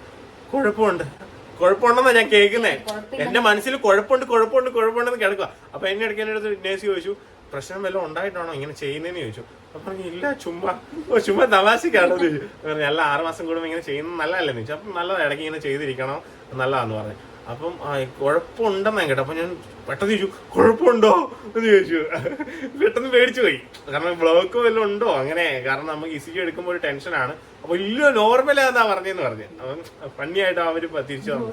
കുഴപ്പമുണ്ട്. കുഴപ്പമുണ്ടെന്നാ ഞാൻ കേൾക്കുന്നേ. എന്റെ മനസ്സിൽ കുഴപ്പമുണ്ട് കുഴപ്പമുണ്ട് കുഴപ്പമുണ്ടെന്ന് കിടക്കുക അപ്പൊ എന്നെ ഇടയ്ക്ക് എന്റെ അടുത്ത് നേഴ്സ് ചോദിച്ചു പ്രശ്നം വല്ലതും ഉണ്ടായിട്ടാണോ ഇങ്ങനെ ചെയ്യുന്നതെന്ന് ചോദിച്ചു. അപ്പൊ ഇല്ല ചുമ്മാ ഓ ചുമ്മാ തമാശക്കാണോ എന്ന് പറഞ്ഞു, അല്ല ആറ് മാസം കൂടുമ്പോൾ ഇങ്ങനെ ചെയ്യുന്നത് നല്ലതല്ലെന്ന് ചോദിച്ചു അപ്പം നല്ലത് ഇടയ്ക്ക് ഇങ്ങനെ ചെയ്തിരിക്കണം നല്ലതാന്ന് പറഞ്ഞു. അപ്പം കുഴപ്പമുണ്ടെന്നാ കേട്ടോ. അപ്പൊ ഞാൻ പെട്ടെന്ന് ചോദിച്ചു കുഴപ്പമുണ്ടോ? എന്ന് ചോദിച്ചു. പെട്ടെന്ന് പേടിച്ചു പോയി. കാരണം ബ്ലോക്ക് വല്ലതും ഉണ്ടോ? അങ്ങനെ കാരണം നമുക്ക് ഇ സി ജി എടുക്കുമ്പോൾ ഒരു ടെൻഷനാണ്. അപ്പൊ ഇല്ല നോർമലാന്നാ പറഞ്ഞെന്ന് പറഞ്ഞു. അപ്പം ഫണ്ണിയായിട്ട് അവർ തിരിച്ചു വന്നു.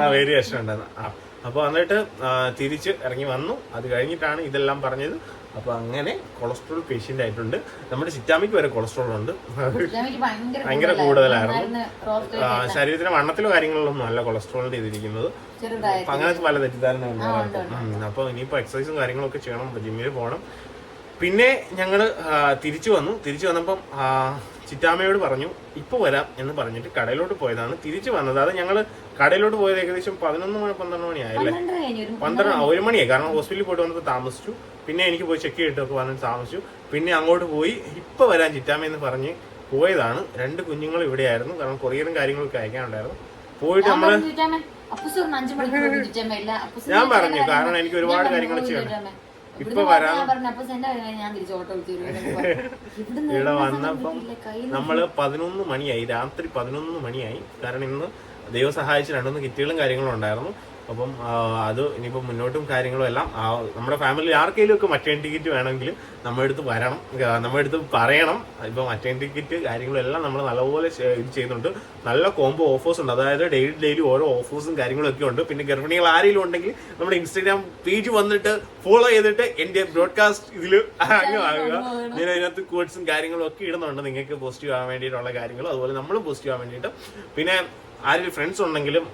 ആ വേരിയേഷൻ ഉണ്ടെന്ന്. ആ അപ്പൊ വന്നിട്ട് ആ, തിരിച്ച് ഇറങ്ങി വന്നു. അത് കഴിഞ്ഞിട്ടാണ് ഇതെല്ലാം പറഞ്ഞത്. അപ്പൊ അങ്ങനെ കൊളസ്ട്രോൾ പേഷ്യന്റ് ആയിട്ടുണ്ട്. നമ്മുടെ ചിറ്റാമിക്ക് വരെ കൊളസ്ട്രോൾ ഉണ്ട്. ഭയങ്കര കൂടുതലായിരുന്നു. ശരീരത്തിന് വണ്ണത്തിലോ കാര്യങ്ങളിലൊന്നും അല്ല കൊളസ്ട്രോളിന്റെ ഇതിരിക്കുന്നത് അപ്പൊ അങ്ങനത്തെ പല തെറ്റിദ്ധാരണ അപ്പൊ ഇനിയിപ്പോ എക്സസൈസും കാര്യങ്ങളൊക്കെ ചെയ്യണം. ജിമ്മിൽ പോകണം. പിന്നെ ഞങ്ങൾ ആ, തിരിച്ചു വന്നു. തിരിച്ചു വന്നപ്പം ചിറ്റാമ്മയോട് പറഞ്ഞു ഇപ്പൊ വരാം എന്ന് പറഞ്ഞിട്ട് കടയിലോട്ട് പോയതാണ്. തിരിച്ചു വന്നത് അത് ഞങ്ങൾ കടയിലോട്ട് പോയത് ഏകദേശം പതിനൊന്ന് മണി പന്ത്രണ്ട് മണി ആയല്ലേ പന്ത്രണ്ട് ഒരു മണിയായി. കാരണം ഹോസ്പിറ്റലിൽ പോയിട്ട് വന്നപ്പോൾ താമസിച്ചു. പിന്നെ എനിക്ക് പോയി ചെക്ക് ചെയ്തിട്ടൊക്കെ വന്നിട്ട് താമസിച്ചു. പിന്നെ അങ്ങോട്ട് പോയി ഇപ്പൊ വരാൻ എന്ന് പറഞ്ഞ് പോയതാണ്. രണ്ട് കുഞ്ഞുങ്ങൾ ഇവിടെയായിരുന്നു. കാരണം കൊറിയറും കാര്യങ്ങളൊക്കെ അയക്കാനുണ്ടായിരുന്നു. പോയിട്ട് നമ്മൾ ചുറ്റാമ്മേ, ഞാൻ പറഞ്ഞു കാരണം എനിക്ക് ഒരുപാട് കാര്യങ്ങൾ ചെയ്യണം. ചുറ്റാമ്മേ. ഇപ്പൊ [LAUGHS] വരാൻ ഇവിടെ വന്നപ്പം നമ്മൾ പതിനൊന്ന് മണിയായി. രാത്രി പതിനൊന്ന് മണിയായി. കാരണം ഇന്ന് ദൈവം സഹായിച്ച് രണ്ടൊന്ന് കിറ്റുകളും കാര്യങ്ങളും ഉണ്ടായിരുന്നു. അപ്പം അത് ഇനിയിപ്പോൾ മുന്നോട്ടും കാര്യങ്ങളും എല്ലാം നമ്മുടെ ഫാമിലി ആർക്കെങ്കിലും ഒക്കെ മറ്റേ ടിക്കറ്റ് വേണമെങ്കിൽ നമ്മുടെ അടുത്ത് വരണം നമ്മുടെ അടുത്ത് പറയണം. ഇപ്പൊ മറ്റേ ടിക്കറ്റ് കാര്യങ്ങളും എല്ലാം നമ്മൾ നല്ലപോലെ ഇത് ചെയ്യുന്നുണ്ട്. നല്ല കോംബോ ഓഫേഴ്സ് ഉണ്ട്. അതായത് ഡെയിലി ഡെയിലി ഓരോ ഓഫേഴ്സും കാര്യങ്ങളും ഒക്കെ ഉണ്ട്. പിന്നെ ഗർഭിണികൾ ആരെങ്കിലും ഉണ്ടെങ്കിൽ നമ്മുടെ ഇൻസ്റ്റാഗ്രാം പേജ് വന്നിട്ട് ഫോളോ ചെയ്തിട്ട് എന്റെ ബ്രോഡ്കാസ്റ്റ് ഇതിൽ അങ്ങ് ആകുക. ഞാൻ അതിനകത്ത് കോഡ്സും കാര്യങ്ങളും ഒക്കെ ഇടുന്നുണ്ട്. നിങ്ങൾക്ക് പോസിറ്റീവ് ആവാൻ വേണ്ടിയിട്ടുള്ള കാര്യങ്ങളും. അതുപോലെ നമ്മളും പോസിറ്റീവ് ആവാൻ വേണ്ടിയിട്ട്. പിന്നെ ആരെങ്കിലും ഫ്രണ്ട്സ് ഉണ്ടെങ്കിലും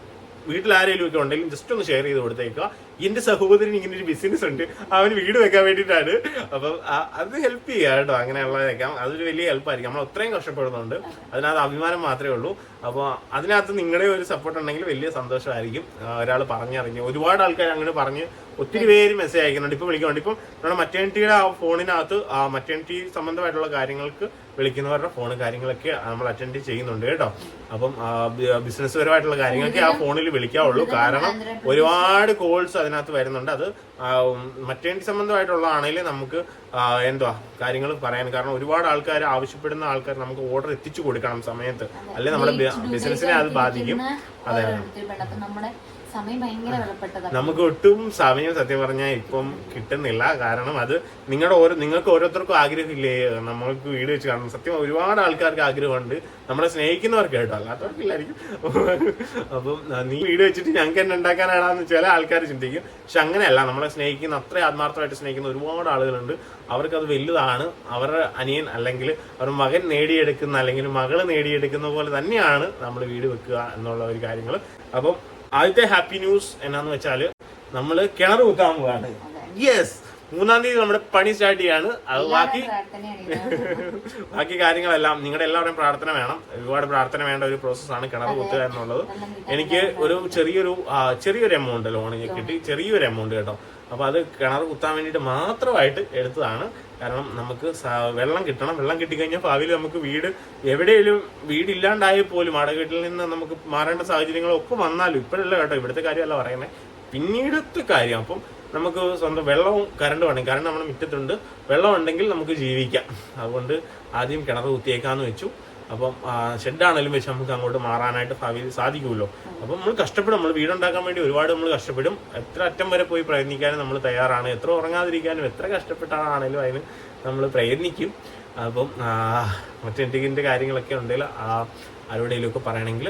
വീട്ടിൽ ആരെങ്കിലും ഒക്കെ ഉണ്ടെങ്കിലും ജസ്റ്റ് ഒന്ന് ഷെയർ ചെയ്ത് കൊടുത്തേക്കുക. എന്റെ സഹോദരൻ ഇങ്ങനെ ഒരു ബിസിനസ് ഉണ്ട്. അവന് വീട് വെക്കാൻ വേണ്ടിയിട്ടാണ്. അപ്പം അത് ഹെൽപ്പ് ചെയ്യുക കേട്ടോ. അങ്ങനെയുള്ളതൊക്കെ അതൊരു വലിയ ഹെൽപ്പായിരിക്കും നമ്മൾ അത്രയും കഷ്ടപ്പെടുന്നുണ്ട്. അതിനകത്ത് അഭിമാനം മാത്രമേ ഉള്ളൂ. അപ്പോൾ അതിനകത്ത് നിങ്ങളുടെ ഒരു സപ്പോർട്ട് ഉണ്ടെങ്കിൽ വലിയ സന്തോഷമായിരിക്കും. ഒരാൾ പറഞ്ഞറിഞ്ഞ്. ഒരുപാട് ആൾക്കാർ അങ്ങനെ പറഞ്ഞ് ഒത്തിരി പേര് മെസ്സേജ് അയക്കുന്നുണ്ട്. ഇപ്പൊ വിളിക്കുന്നുണ്ട്. ഇപ്പം നമ്മുടെ മറ്റേണിറ്റിയുടെ ആ ഫോണിനകത്ത് ആ മറ്റേണിറ്റി സംബന്ധമായിട്ടുള്ള കാര്യങ്ങൾക്ക് വിളിക്കുന്നവരുടെ ഫോൺ കാര്യങ്ങളൊക്കെ നമ്മൾ അറ്റൻഡ് ചെയ്യുന്നുണ്ട് കേട്ടോ. അപ്പം ബിസിനസ് പരമായിട്ടുള്ള കാര്യങ്ങളൊക്കെ ആ ഫോണിൽ വിളിക്കാവുള്ളൂ. കാരണം ഒരുപാട് കോൾസ് അതിനകത്ത് വരുന്നുണ്ട്. അത് മറ്റേണിറ്റി സംബന്ധമായിട്ടുള്ള ആണെങ്കിൽ നമുക്ക് എന്തുവാ കാര്യങ്ങൾ പറയാൻ. കാരണം ഒരുപാട് ആൾക്കാർ ആവശ്യപ്പെടുന്ന ആൾക്കാർ നമുക്ക് ഓർഡർ എത്തിച്ചു കൊടുക്കണം സമയത്ത്. അല്ലെ നമ്മുടെ ബിസിനസിനെ അത് ബാധിക്കും. അതെ നമുക്ക് ഒട്ടും സമയം സത്യം പറഞ്ഞാൽ ഇപ്പം കിട്ടുന്നില്ല. കാരണം അത് നിങ്ങളുടെ ഓരോ നിങ്ങൾക്ക് ഓരോരുത്തർക്കും ആഗ്രഹമില്ലേ? നമ്മൾക്ക് വീട് വെച്ച് കാണണം. സത്യം ഒരുപാട് ആൾക്കാർക്ക് ആഗ്രഹമുണ്ട്. നമ്മളെ സ്നേഹിക്കുന്നവർക്ക് കേട്ടോ. അല്ലാത്തവർക്കില്ലായിരിക്കും. അപ്പം നീ വീട് വെച്ചിട്ട് ഞങ്ങൾക്ക് തന്നെ ഉണ്ടാക്കാനാണെന്ന് ചില ആൾക്കാർ ചിന്തിക്കും. പക്ഷെ അങ്ങനെയല്ല. നമ്മളെ സ്നേഹിക്കുന്ന അത്ര ആത്മാർത്ഥമായിട്ട് സ്നേഹിക്കുന്ന ഒരുപാട് ആളുകളുണ്ട്. അവർക്ക് അത് വലുതാണ്. അവരുടെ അനിയൻ അല്ലെങ്കിൽ അവരുടെ മകൻ നേടിയെടുക്കുന്ന അല്ലെങ്കിൽ മകൾ നേടിയെടുക്കുന്ന പോലെ തന്നെയാണ് നമ്മൾ വീട് വെക്കുക എന്നുള്ള ഒരു കാര്യങ്ങൾ അപ്പം ആദ്യത്തെ ഹാപ്പി ന്യൂസ് എന്നാന്ന് വെച്ചാൽ നമ്മൾ കിണർ കുത്താൻ പോവാണ്. യെസ് മൂന്നാം തീയതി നമ്മുടെ പണി സ്റ്റാർട്ട് ചെയ്യാണ്. അത് ബാക്കി [LAUGHS] ബാക്കി കാര്യങ്ങളെല്ലാം നിങ്ങളുടെ എല്ലാവരുടെയും പ്രാർത്ഥന വേണം. ഒരുപാട് പ്രാർത്ഥന വേണ്ട ഒരു പ്രോസസ്സാണ് കിണർ കുത്തുക എന്നുള്ളത്. എനിക്ക് ഒരു ചെറിയൊരു ചെറിയൊരു എമൗണ്ട് ലോൺ കിട്ടി. ചെറിയൊരു എമൗണ്ട് കേട്ടോ. അപ്പൊ അത് കിണർ കുത്താൻ വേണ്ടിയിട്ട് മാത്രമായിട്ട് എടുത്തതാണ്. കാരണം നമുക്ക് വെള്ളം കിട്ടണം. വെള്ളം കിട്ടിക്കഴിഞ്ഞാൽ ഭാവിയിൽ നമുക്ക് വീട് എവിടെയെങ്കിലും വീടില്ലാണ്ടായി പോലും അടകെട്ടിൽ നിന്ന് നമുക്ക് മാറേണ്ട സാഹചര്യങ്ങളൊക്കെ വന്നാലും ഇപ്പോഴല്ല കേട്ടോ ഇവിടുത്തെ കാര്യമല്ല പറയുന്നത് പിന്നീടത്തെ കാര്യം അപ്പം നമുക്ക് സ്വന്തം വെള്ളവും കറണ്ടും വേണം. കാരണം നമ്മുടെ മുറ്റത്തുണ്ട്. വെള്ളം ഉണ്ടെങ്കിൽ നമുക്ക് ജീവിക്കാം. അതുകൊണ്ട് ആദ്യം കിണർ കുത്തിയേക്കാന്ന് വെച്ചു. അപ്പം ഷെഡാണെങ്കിലും വെച്ച് നമുക്ക് അങ്ങോട്ട് മാറാനായിട്ട് ഭാവിയിൽ സാധിക്കുമല്ലോ. അപ്പം നമ്മൾ കഷ്ടപ്പെടും. നമ്മൾ വീടുണ്ടാക്കാൻ വേണ്ടി ഒരുപാട് നമ്മൾ കഷ്ടപ്പെടും. എത്ര അറ്റം വരെ പോയി പ്രയത്നിക്കാനും നമ്മൾ തയ്യാറാണ്. എത്ര ഉറങ്ങാതിരിക്കാനും എത്ര കഷ്ടപ്പെട്ടാണെങ്കിലും അതിന് നമ്മൾ പ്രയത്നിക്കും. അപ്പം മറ്റെന്തെങ്കിലും കാര്യങ്ങളൊക്കെ ഉണ്ടെങ്കിൽ ആ ആരോടെങ്കിലും ഒക്കെ പറയണമെങ്കിൽ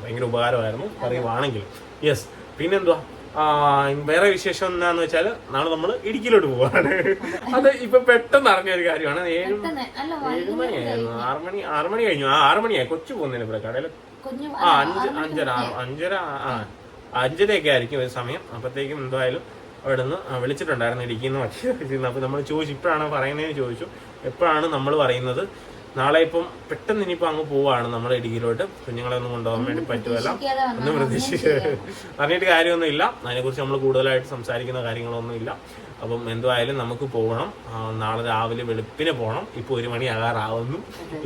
ഭയങ്കര ഉപകാരമായിരുന്നു. പറയുവാണെങ്കിൽ. യെസ് പിന്നെന്തുവാ? വേറെ വിശേഷം എന്താന്ന് വെച്ചാൽ നാളെ നമ്മൾ ഇടുക്കിയിലോട്ട് പോവാണ്. അത് ഇപ്പൊ പെട്ടെന്ന് അറിഞ്ഞ ഒരു കാര്യമാണ്. ഏഴ് ഏഴ് മണിയായിരുന്നു ആറ് മണി ആറു മണി കഴിഞ്ഞു. ആ ആറു മണിയായി. കൊച്ചു പോകുന്നതിന് ഇവിടെ കടയിൽ. ആ അഞ്ച് അഞ്ചര അഞ്ചര ആ അഞ്ചരയൊക്കെ ആയിരിക്കും ഒരു സമയം. അപ്പത്തേക്കും എന്തായാലും അവിടെ നിന്ന് വിളിച്ചിട്ടുണ്ടായിരുന്നു ഇടുക്കിന്ന് പക്ഷേ അപ്പൊ നമ്മൾ ചോദിച്ചു ഇപ്പോഴാണ് പറയുന്നതെന്ന് ചോദിച്ചു. എപ്പോഴാണ് നമ്മൾ പറയുന്നത്? നാളെ ഇപ്പം പെട്ടെന്ന് ഇനിയിപ്പോൾ അങ്ങ് പോവാണ് നമ്മൾ ഇടുക്കിയിലോട്ട്. കുഞ്ഞുങ്ങളെ ഒന്നും കൊണ്ടുപോകാൻ വേണ്ടി പറ്റുമല്ല. ഒന്നും പ്രതീക്ഷിച്ച് പറഞ്ഞിട്ട് കാര്യമൊന്നുമില്ല അതിനെക്കുറിച്ച് നമ്മൾ കൂടുതലായിട്ട് സംസാരിക്കുന്ന കാര്യങ്ങളൊന്നും ഇല്ല. അപ്പം എന്തായാലും നമുക്ക് പോകണം. നാളെ രാവിലെ വെളുപ്പിനെ പോകണം ഇപ്പൊ ഒരു മണി ആകാറാവുന്നു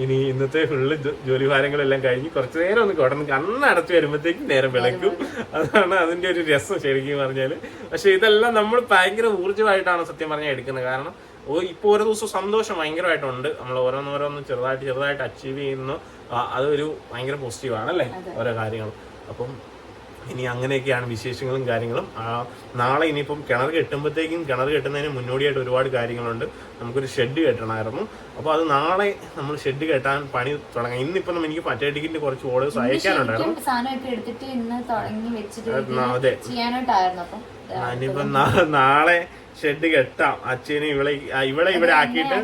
ഇനി ഇന്നത്തെ ഫുള്ള് ജോലി ഭാരങ്ങളെല്ലാം കഴിഞ്ഞ് കുറച്ച് നേരം ഒന്ന് കിടന്ന് കണ്ണടച്ച് വരുമ്പോഴത്തേക്കും നേരം വിളക്കും അതാണ് അതിന്റെ ഒരു രസം ശരിക്കും പറഞ്ഞാൽ. പക്ഷെ ഇതെല്ലാം നമ്മൾ ഭയങ്കര ഊർജമായിട്ടാണ് സത്യം പറഞ്ഞാൽ എടുക്കുന്നത്. കാരണം ഓ ഇപ്പൊ ഓരോ ദിവസവും സന്തോഷം ഭയങ്കരമായിട്ടുണ്ട്. നമ്മൾ ഓരോന്നോരോന്ന് ചെറുതായിട്ട് ചെറുതായിട്ട് അച്ചീവ് ചെയ്യുന്നു. അതൊരു ഭയങ്കര പോസിറ്റീവാണ് അല്ലേ? ഓരോ കാര്യങ്ങളും അപ്പം ഇനി അങ്ങനെയൊക്കെയാണ് വിശേഷങ്ങളും കാര്യങ്ങളും. നാളെ ഇനിയിപ്പം കിണർ കെട്ടുമ്പോഴത്തേക്കും കിണർ കെട്ടുന്നതിന് മുന്നോടിയായിട്ട് ഒരുപാട് കാര്യങ്ങളുണ്ട്. നമുക്കൊരു ഷെഡ് കെട്ടണമായിരുന്നു. അപ്പോൾ അത് നാളെ നമ്മൾ ഷെഡ് കെട്ടാൻ പണി തുടങ്ങാം. ഇന്നിപ്പം എനിക്ക് മറ്റേ ടിക്കറ്റിന് കുറച്ച് ഓർഡേഴ്സ് അയക്കാനുണ്ടായിരുന്നു അതെ. ഞാനിപ്പം നാളെ ഷെഡ് കെട്ടാം. അച്ഛനെ ഇവിടെ ഇവിടെ ഇവിടെ ആക്കിയിട്ട്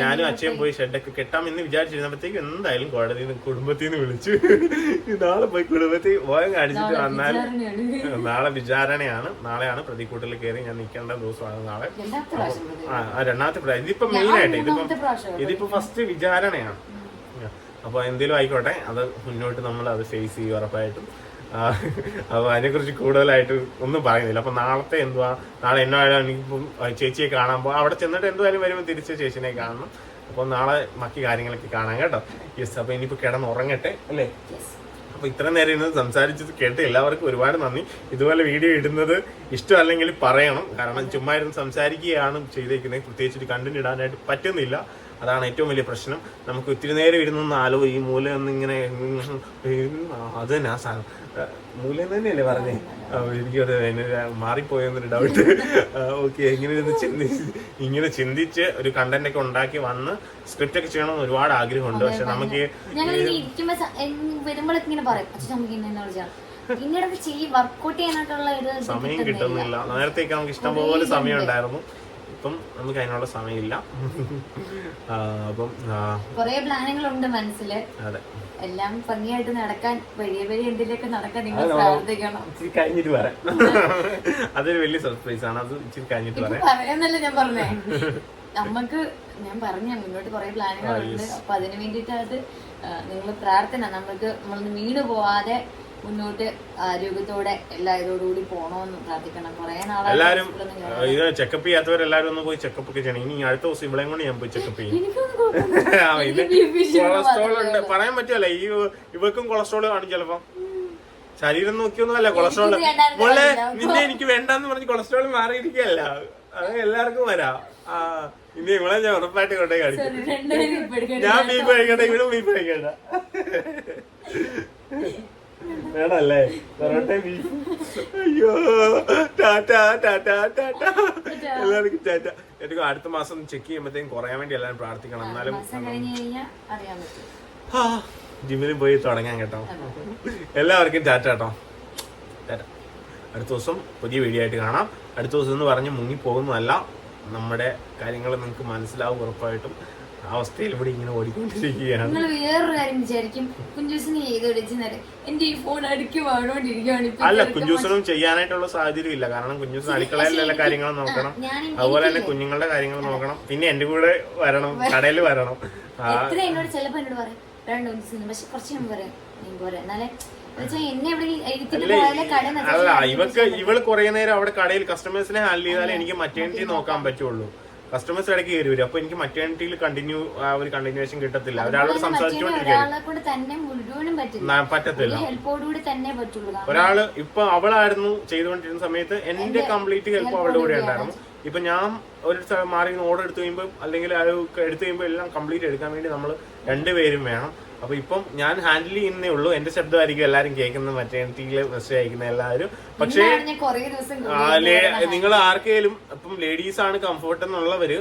ഞാനും അച്ഛനും പോയി ഷെഡൊക്കെ കെട്ടാം എന്ന് വിചാരിച്ചിരുന്നപ്പോഴത്തേക്ക് എന്തായാലും കോടതിയിൽ നിന്ന് കുടുംബത്തിൽ നിന്ന് വിളിച്ചു. [LAUGHS] നാളെ പോയി കുടുംബത്തിൽ ഓയം കാണിച്ചിട്ട് വന്നാൽ നാളെ വിചാരണയാണ്. നാളെയാണ് പ്രതിക്കൂട്ടിൽ കയറി ഞാൻ നിൽക്കേണ്ട ദിവസമാണ് നാളെ. ആ രണ്ടാമത്തെ പ്രാവശ്യം. ഇതിപ്പോ മെയിനായിട്ട് മെയിൻ ആയിട്ട് ഇതിപ്പം ഇതിപ്പോ ഫസ്റ്റ് വിചാരണയാണ്. അപ്പൊ എന്തെങ്കിലും ആയിക്കോട്ടെ അത് മുന്നോട്ട് നമ്മൾ അത് ഫേസ് ചെയ്യും ഉറപ്പായിട്ടും. അപ്പോൾ അതിനെക്കുറിച്ച് കൂടുതലായിട്ട് ഒന്നും പറയുന്നില്ല. അപ്പൊ നാളത്തെ എന്തുവാ? നാളെ എന്നായാലും എനിക്കിപ്പം ചേച്ചിയെ കാണാൻ പോകാം അവിടെ ചെന്നിട്ട് എന്തായാലും വരുമ്പോൾ തിരിച്ച് ചേച്ചിനെ കാണണം. അപ്പൊ നാളെ ബാക്കി കാര്യങ്ങളൊക്കെ കാണാം കേട്ടോ. യെസ് അപ്പൊ ഇനിയിപ്പോ കിടന്ന് ഉറങ്ങട്ടെ അല്ലേ? അപ്പോൾ അപ്പൊ ഇത്രയും നേരം ഇരുന്ന് സംസാരിച്ചത് കേട്ട് എല്ലാവർക്കും ഒരുപാട് നന്ദി. ഇതുപോലെ വീഡിയോ ഇടുന്നത് ഇഷ്ടമല്ലെങ്കിൽ പറയണം. കാരണം ചുമ്മാ ഇരുന്ന് സംസാരിക്കുകയാണ് ചെയ്തേക്കുന്നത് പ്രത്യേകിച്ച് കണ്ടിന്യൂ കണ്ടന്റ് ഇടാനായിട്ട് പറ്റുന്നില്ല. അതാണ് ഏറ്റവും വലിയ പ്രശ്നം. നമുക്ക് ഒത്തിരി നേരം ഇരുന്നൊന്ന് ആലോ ഈ മൂല ഒന്നിങ്ങനെ അത് തന്നെ ആ സാധനം മൂലം തന്നെയല്ലേ പറഞ്ഞേ? എനിക്കത് മാറിപ്പോയെന്നൊരു ഡൗട്ട് ഓക്കെ ഇങ്ങനെ ഇരുന്ന് ചിന്തി ഇങ്ങനെ ചിന്തിച്ച് ഒരു കണ്ടന്റ് ഒക്കെ ഉണ്ടാക്കി വന്ന് സ്ക്രിപ്റ്റ് ഒക്കെ ചെയ്യണം ഒരുപാട് ആഗ്രഹമുണ്ട്. പക്ഷെ നമുക്ക് എന്ന് സമയം കിട്ടുന്നില്ല. നേരത്തേക്ക് നമുക്ക് ഇഷ്ടം പോലെ സമയം ഉണ്ടായിരുന്നു. ഇപ്പം നമുക്ക് അതിനുള്ള സമയമില്ല. അപ്പം കുറെ പ്ലാനുകളുണ്ട് മനസ്സിൽ അതെ. എല്ലാം ഭംഗിയായിട്ട് നടക്കാൻ വലിയ വലിയ എന്തിലൊക്കെ നടക്കാൻ നിങ്ങൾ പ്രാർത്ഥിക്കണം. ഇച്ചിരി കഴിഞ്ഞിട്ട് പറയാം. അതൊരു വലിയ സർപ്രൈസ് ആണ്. അത് ഇച്ചിരി കഴിഞ്ഞിട്ട് പറയാം. വരാം പറയാന്നല്ല ഞാൻ പറഞ്ഞേ. നമ്മക്ക് ഞാൻ പറഞ്ഞു മുന്നോട്ട് കുറെ പ്ലാനുകളുണ്ട്. അപ്പൊ അതിനു വേണ്ടിയിട്ട് അത് നിങ്ങൾ പ്രാർത്ഥന നമ്മൾക്ക് നമ്മളൊന്ന് വീണ് പോവാതെ മുന്നോട്ട് ആരോഗ്യത്തോടെ എല്ലാ കൂടി പോണോന്ന് പ്രാർത്ഥിക്കണം. കുറെ എല്ലാവരും ഇത് ചെക്കപ്പ് ചെയ്യാത്തവരെല്ലാരും ഒന്ന് പോയി ചെക്കപ്പ് ഒക്കെ ചെയ്യണം. ഇനി അടുത്ത ദിവസം ഇവിടെയും കൊണ്ട് ഞാൻ പോയി ചെക്കപ്പ് [LAUGHS] ചെയ്യും. കൊളസ്ട്രോൾ [LAUGHS] ഉണ്ട്. പറയാൻ പറ്റുമല്ല ഈ ഇവർക്കും കൊളസ്ട്രോൾ കാണും ചിലപ്പോ. ശരീരം നോക്കിയൊന്നും അല്ല കൊളസ്ട്രോൾ മോളെ നിന്നെ എനിക്ക് വേണ്ടെന്ന് പറഞ്ഞ് കൊളസ്ട്രോൾ മാറിയിരിക്കല്ല അത് എല്ലാവർക്കും വരാ. ഇനി ഇവിടെ ഞാൻ ഉറപ്പായിട്ട് കൊണ്ടേ കാണിക്കും. ഞാൻ ബീഫ് കഴിക്കട്ടെ ഇവിടെ ബീഫ് കഴിക്കണ്ട വേണല്ലേ? പൊറോട്ട ബീഫ് അയ്യോ. Tata tata tata. എല്ലാവർക്കും ടാറ്റ. എന്നിട്ട് അടുത്ത മാസം ചെക്ക് ചെയ്യുമ്പോഴത്തേക്കും കുറയാൻ വേണ്ടി എല്ലാവരും പ്രാർത്ഥിക്കണം. എന്നാലും ജിമ്മിലും പോയി തുടങ്ങാൻ കേട്ടോ. എല്ലാവർക്കും ടാറ്റ കേട്ടോ. ടാറ്റ. അടുത്ത ദിവസം പുതിയ വീഡിയോ ആയിട്ട് കാണാം. അടുത്ത ദിവസം എന്ന് പറഞ്ഞ് മുങ്ങി പോകുന്നതല്ല. നമ്മുടെ കാര്യങ്ങൾ നിങ്ങൾക്ക് മനസ്സിലാവും ഉറപ്പായിട്ടും. അവസ്ഥയിൽ ഇവിടെ ഇങ്ങനെ ഓടിക്കൊണ്ടിരിക്കുകയാണ്. നിങ്ങൾ വേറൊരു കാര്യം വിചാരിക്കും. കുഞ്ചൂസിന് ചെയ്ത് വിളിച്ചെന്നാൽ എന്റെ ഈ ഫോൺ അടുക്കി വാഴോണ്ടിരിക്കുകയാണ് അല്ല കുഞ്ചൂസിനും ചെയ്യാനായിട്ടുള്ള സാഹചര്യം ഇല്ല. കാരണം കുഞ്ചൂസിന് അടുക്കളയിലെ എല്ലാ കാര്യങ്ങളും നോക്കണം. അതുപോലെ തന്നെ കുഞ്ഞുങ്ങളുടെ കാര്യങ്ങൾ നോക്കണം. പിന്നെ എന്റെ കൂടെ വരണം. കടയിൽ വരണം. എത്ര എന്നോട് ചിലപ്പോ എന്നോട് പറയും. രണ്ട് ദിവസം പക്ഷെ കുറച്ച് ഞാൻ പറയാം. പോരെ. എന്നാലേ അല്ല ഇവക്ക് ഇവൾ കുറെ നേരം അവിടെ കടയിൽ കസ്റ്റമേഴ്സിനെ ഹാൻഡിൽ ചെയ്താലേ എനിക്ക് മറ്റേ നോക്കാൻ പറ്റുള്ളൂ. കസ്റ്റമേഴ്സ് ഇടയ്ക്ക് കയറി വരും. അപ്പൊ എനിക്ക് മറ്റേണിറ്റിയിൽ കണ്ടിന്യൂ ആ ഒരു കണ്ടിന്യൂവേഷൻ കിട്ടത്തില്ല. ഒരാളോട് സംസാരിച്ചുകൊണ്ടിരിക്കും പറ്റത്തില്ല. ഒരാൾ ഇപ്പൊ അവളായിരുന്നു ചെയ്തുകൊണ്ടിരുന്ന സമയത്ത് എന്റെ കംപ്ലീറ്റ് ഹെൽപ്പ് അവളുടെ കൂടെ ഉണ്ടായിരുന്നു. ഇപ്പൊ ഞാൻ ഒരു മാറി ഓർഡർ എടുത്തു കഴിയുമ്പോൾ അല്ലെങ്കിൽ അത് എടുത്തു കഴിയുമ്പോൾ എല്ലാം കംപ്ലീറ്റ് എടുക്കാൻ വേണ്ടി നമ്മൾ രണ്ടുപേരും വേണം. അപ്പൊ ഇപ്പം ഞാൻ ഹാൻഡിൽ ചെയ്യുന്നേ ഉള്ളൂ. എന്റെ ശബ്ദമായിരിക്കും എല്ലാരും കേൾക്കുന്നത്. മറ്റേ ടീയിൽ മെസ്സേജ് അയക്കുന്ന എല്ലാവരും. പക്ഷേ നിങ്ങൾ ആർക്കേലും ഇപ്പം ലേഡീസ് ആണ് കംഫർട്ട് എന്നുള്ളവര്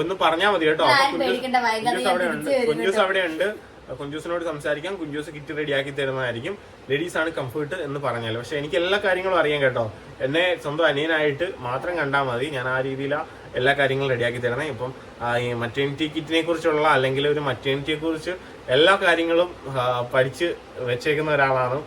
ഒന്ന് പറഞ്ഞാൽ മതി കേട്ടോ. കുഞ്ചൂസ് അവിടെ ഉണ്ട്. തിരിച്ച് കുഞ്ചൂസ് അവിടെ ഉണ്ട്. കുഞ്ചൂസിനോട് സംസാരിക്കാം. കുഞ്ചൂസ് കിറ്റ് റെഡി ആക്കി തരുന്നതായിരിക്കും. ലേഡീസ് ആണ് കംഫർട്ട് എന്ന് പറഞ്ഞാൽ പക്ഷെ എനിക്ക് എല്ലാ കാര്യങ്ങളും അറിയാം കേട്ടോ. എന്നെ സ്വന്തം അനിയനായിട്ട് മാത്രം കണ്ടാൽ മതി. ഞാൻ ആ രീതിയിലാ എല്ലാ കാര്യങ്ങളും റെഡിയാക്കി തരണേ. ഇപ്പം ഈ മറ്റേണിറ്റി കിറ്റിനെ കുറിച്ചുള്ള അല്ലെങ്കിൽ ഒരു മറ്റേണിറ്റിയെ കുറിച്ച് എല്ലാ കാര്യങ്ങളും പഠിച്ച് വെച്ചേക്കുന്ന ഒരാളാണ്.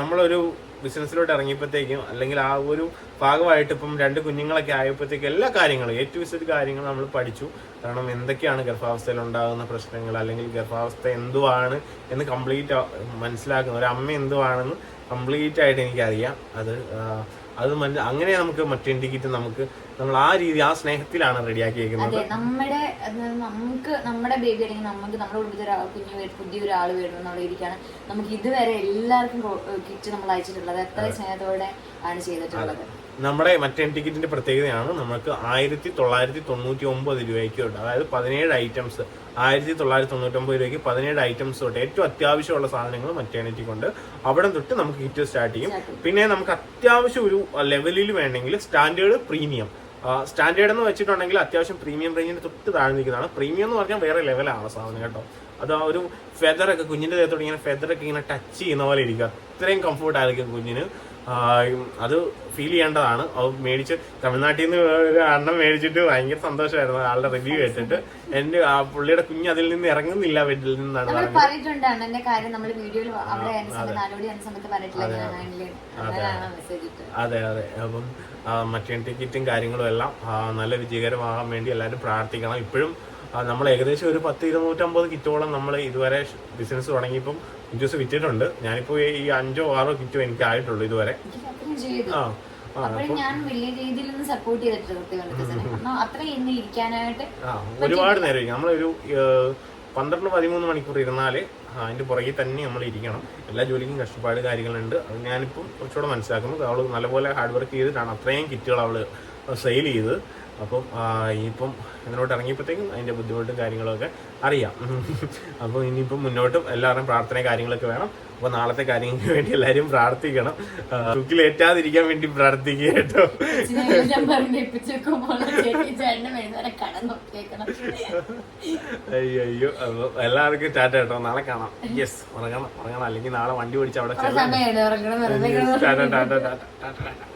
നമ്മളൊരു ബിസിനസ്സിലോട്ട് ഇറങ്ങിയപ്പോഴത്തേക്കും അല്ലെങ്കിൽ ആ ഒരു ഭാഗമായിട്ട് ഇപ്പം രണ്ട് കുഞ്ഞുങ്ങളൊക്കെ ആയപ്പോഴത്തേക്കും എല്ലാ കാര്യങ്ങളും എ ടു വിസിറ്റ് കാര്യങ്ങൾ നമ്മൾ പഠിച്ചു. കാരണം എന്തൊക്കെയാണ് ഗർഭാവസ്ഥയിൽ ഉണ്ടാകുന്ന പ്രശ്നങ്ങൾ അല്ലെങ്കിൽ ഗർഭാവസ്ഥ എന്തുവാണ് എന്ന് കംപ്ലീറ്റ് മനസ്സിലാക്കുന്ന ഒരു അമ്മ എന്തുവാണെന്ന് കംപ്ലീറ്റ് ആയിട്ട് എനിക്കറിയാം. അത് അത് അങ്ങനെ നമുക്ക് മറ്റേ ടിക്കറ്റ് നമുക്ക് നമ്മൾ ആ രീതി ആ സ്നേഹത്തിലാണ് റെഡിയാക്കിയേക്കുന്നത്. അതെ നമ്മുടെ നമുക്ക് നമ്മുടെ ബേബി അല്ലെങ്കിൽ നമുക്ക് നമ്മുടെ കുടുംബത്തിൽ ഒരാൾ കുഞ്ഞു പുതിയ ഒരാൾ വേണം നമ്മൾ രീതിക്കാണ് നമുക്ക് ഇതുവരെ എല്ലാവർക്കും കിറ്റ് നമ്മൾ അയച്ചിട്ടുള്ളത്. അത്ര സ്നേഹത്തോടെ ആണ് ചെയ്തിട്ടുള്ളത്. നമ്മുടെ മറ്റേ ടിക്കറ്റിന്റെ പ്രത്യേകതയാണ് നമുക്ക് ആയിരത്തി തൊള്ളായിരത്തി തൊണ്ണൂറ്റി ഒമ്പത് രൂപയ്ക്ക് തൊട്ട് അതായത് പതിനേഴ് ഐറ്റംസ് ആയിരത്തി തൊള്ളായിരത്തി തൊണ്ണൂറ്റി ഒമ്പത് രൂപയ്ക്ക് പതിനേഴ് ഐറ്റംസ് തൊട്ട് ഏറ്റവും അത്യാവശ്യമുള്ള സാധനങ്ങൾ മറ്റേണിറ്റി കൊണ്ട് അവിടെ തൊട്ട് നമുക്ക് കിറ്റ് സ്റ്റാർട്ട് ചെയ്യും. പിന്നെ നമുക്ക് അത്യാവശ്യം ഒരു ലെവലിൽ വേണമെങ്കിൽ സ്റ്റാൻഡേർഡ് പ്രീമിയം സ്റ്റാൻഡേർഡ് എന്ന് വെച്ചിട്ടുണ്ടെങ്കിൽ അത്യാവശ്യം പ്രീമിയം റേഞ്ചിന് തൊട്ട് താഴെ നിൽക്കുന്നതാണ്. പ്രീമിയം എന്ന് പറഞ്ഞാൽ വേറെ ലെവലാണ് സാധനം കേട്ടോ. അത് ആ ഒരു ഫെദറൊക്കെ കുഞ്ഞിന്റെ ദേഹത്തോട് ഇങ്ങനെ ഫെദറൊക്കെ ഇങ്ങനെ ടച്ച് ചെയ്യുന്ന പോലെ ഇരിക്കുക. അത്രയും കംഫർട്ട് ആയിരിക്കും കുഞ്ഞിന്. അത് ഫീൽ ചെയ്യേണ്ടതാണ്. അത് മേടിച്ച് തമിഴ്നാട്ടിൽ നിന്ന് ഒരു അണ്ണം മേടിച്ചിട്ട് ഭയങ്കര സന്തോഷമായിരുന്നു. ആളുടെ റിവ്യൂ കേട്ടിട്ട്. എന്റെ ആ പുള്ളിയുടെ കുഞ്ഞ് അതിൽ നിന്ന് ഇറങ്ങുന്നില്ല വീട്ടിൽ നിന്നാണ് അതെ. അതെ അപ്പം മറ്റേ ടിക്കറ്റും കാര്യങ്ങളും എല്ലാം നല്ല വിജയകരമാകാൻ വേണ്ടി എല്ലാവരും പ്രാർത്ഥിക്കണം. ഇപ്പോഴും നമ്മൾ ഏകദേശം ഒരു പത്ത് ഇരുന്നൂറ്റമ്പത് കിറ്റോളം നമ്മൾ ഇതുവരെ ബിസിനസ് തുടങ്ങിയപ്പം ജ്യൂസ് വിറ്റിട്ടുണ്ട്. ഞാനിപ്പോൾ ഈ അഞ്ചോ ആറോ കിറ്റോ എനിക്ക് ആയിട്ടുള്ളൂ ഇതുവരെ. ആ ഒരുപാട് നേരം. നമ്മളൊരു പന്ത്രണ്ട് പതിമൂന്ന് മണിക്കൂർ ഇരുന്നാൽ അതിന്റെ പുറകിൽ തന്നെ നമ്മൾ ഇരിക്കണം. എല്ലാ ജോലിക്കും കഷ്ടപ്പാട് കാര്യങ്ങളുണ്ട്. അത് ഞാനിപ്പം കുറച്ചുകൂടെ മനസ്സിലാക്കുന്നു. അവൾ നല്ലപോലെ ഹാർഡ് വർക്ക് ചെയ്തിട്ടാണ് അത്രയും കിറ്റുകൾ അവൾ സെയിൽ ചെയ്ത്. അപ്പം ഇനിയിപ്പം ഇതിനോട്ട് ഇറങ്ങിയപ്പോഴത്തേക്കും അതിന്റെ ബുദ്ധിമുട്ടും കാര്യങ്ങളൊക്കെ അറിയാം. അപ്പോൾ ഇനിയിപ്പം മുന്നോട്ടും എല്ലാവരും പ്രാർത്ഥനയും കാര്യങ്ങളൊക്കെ വേണം. അപ്പോൾ നാളത്തെ കാര്യങ്ങൾക്ക് വേണ്ടി എല്ലാവരും പ്രാർത്ഥിക്കണം. തൂക്കിലേറ്റാതിരിക്കാൻ വേണ്ടി പ്രാർത്ഥിക്കുക കേട്ടോ. അയ്യോ അയ്യോ അപ്പോൾ എല്ലാവർക്കും ടാറ്റ കേട്ടോ. നാളെ കാണാം. യെസ് ഉറങ്ങണം ഉറങ്ങണം. അല്ലെങ്കിൽ നാളെ വണ്ടി ഓടിച്ച് അവിടെ ടാറ്റ ടാറ്റ ടാറ്റ ടാറ്റ.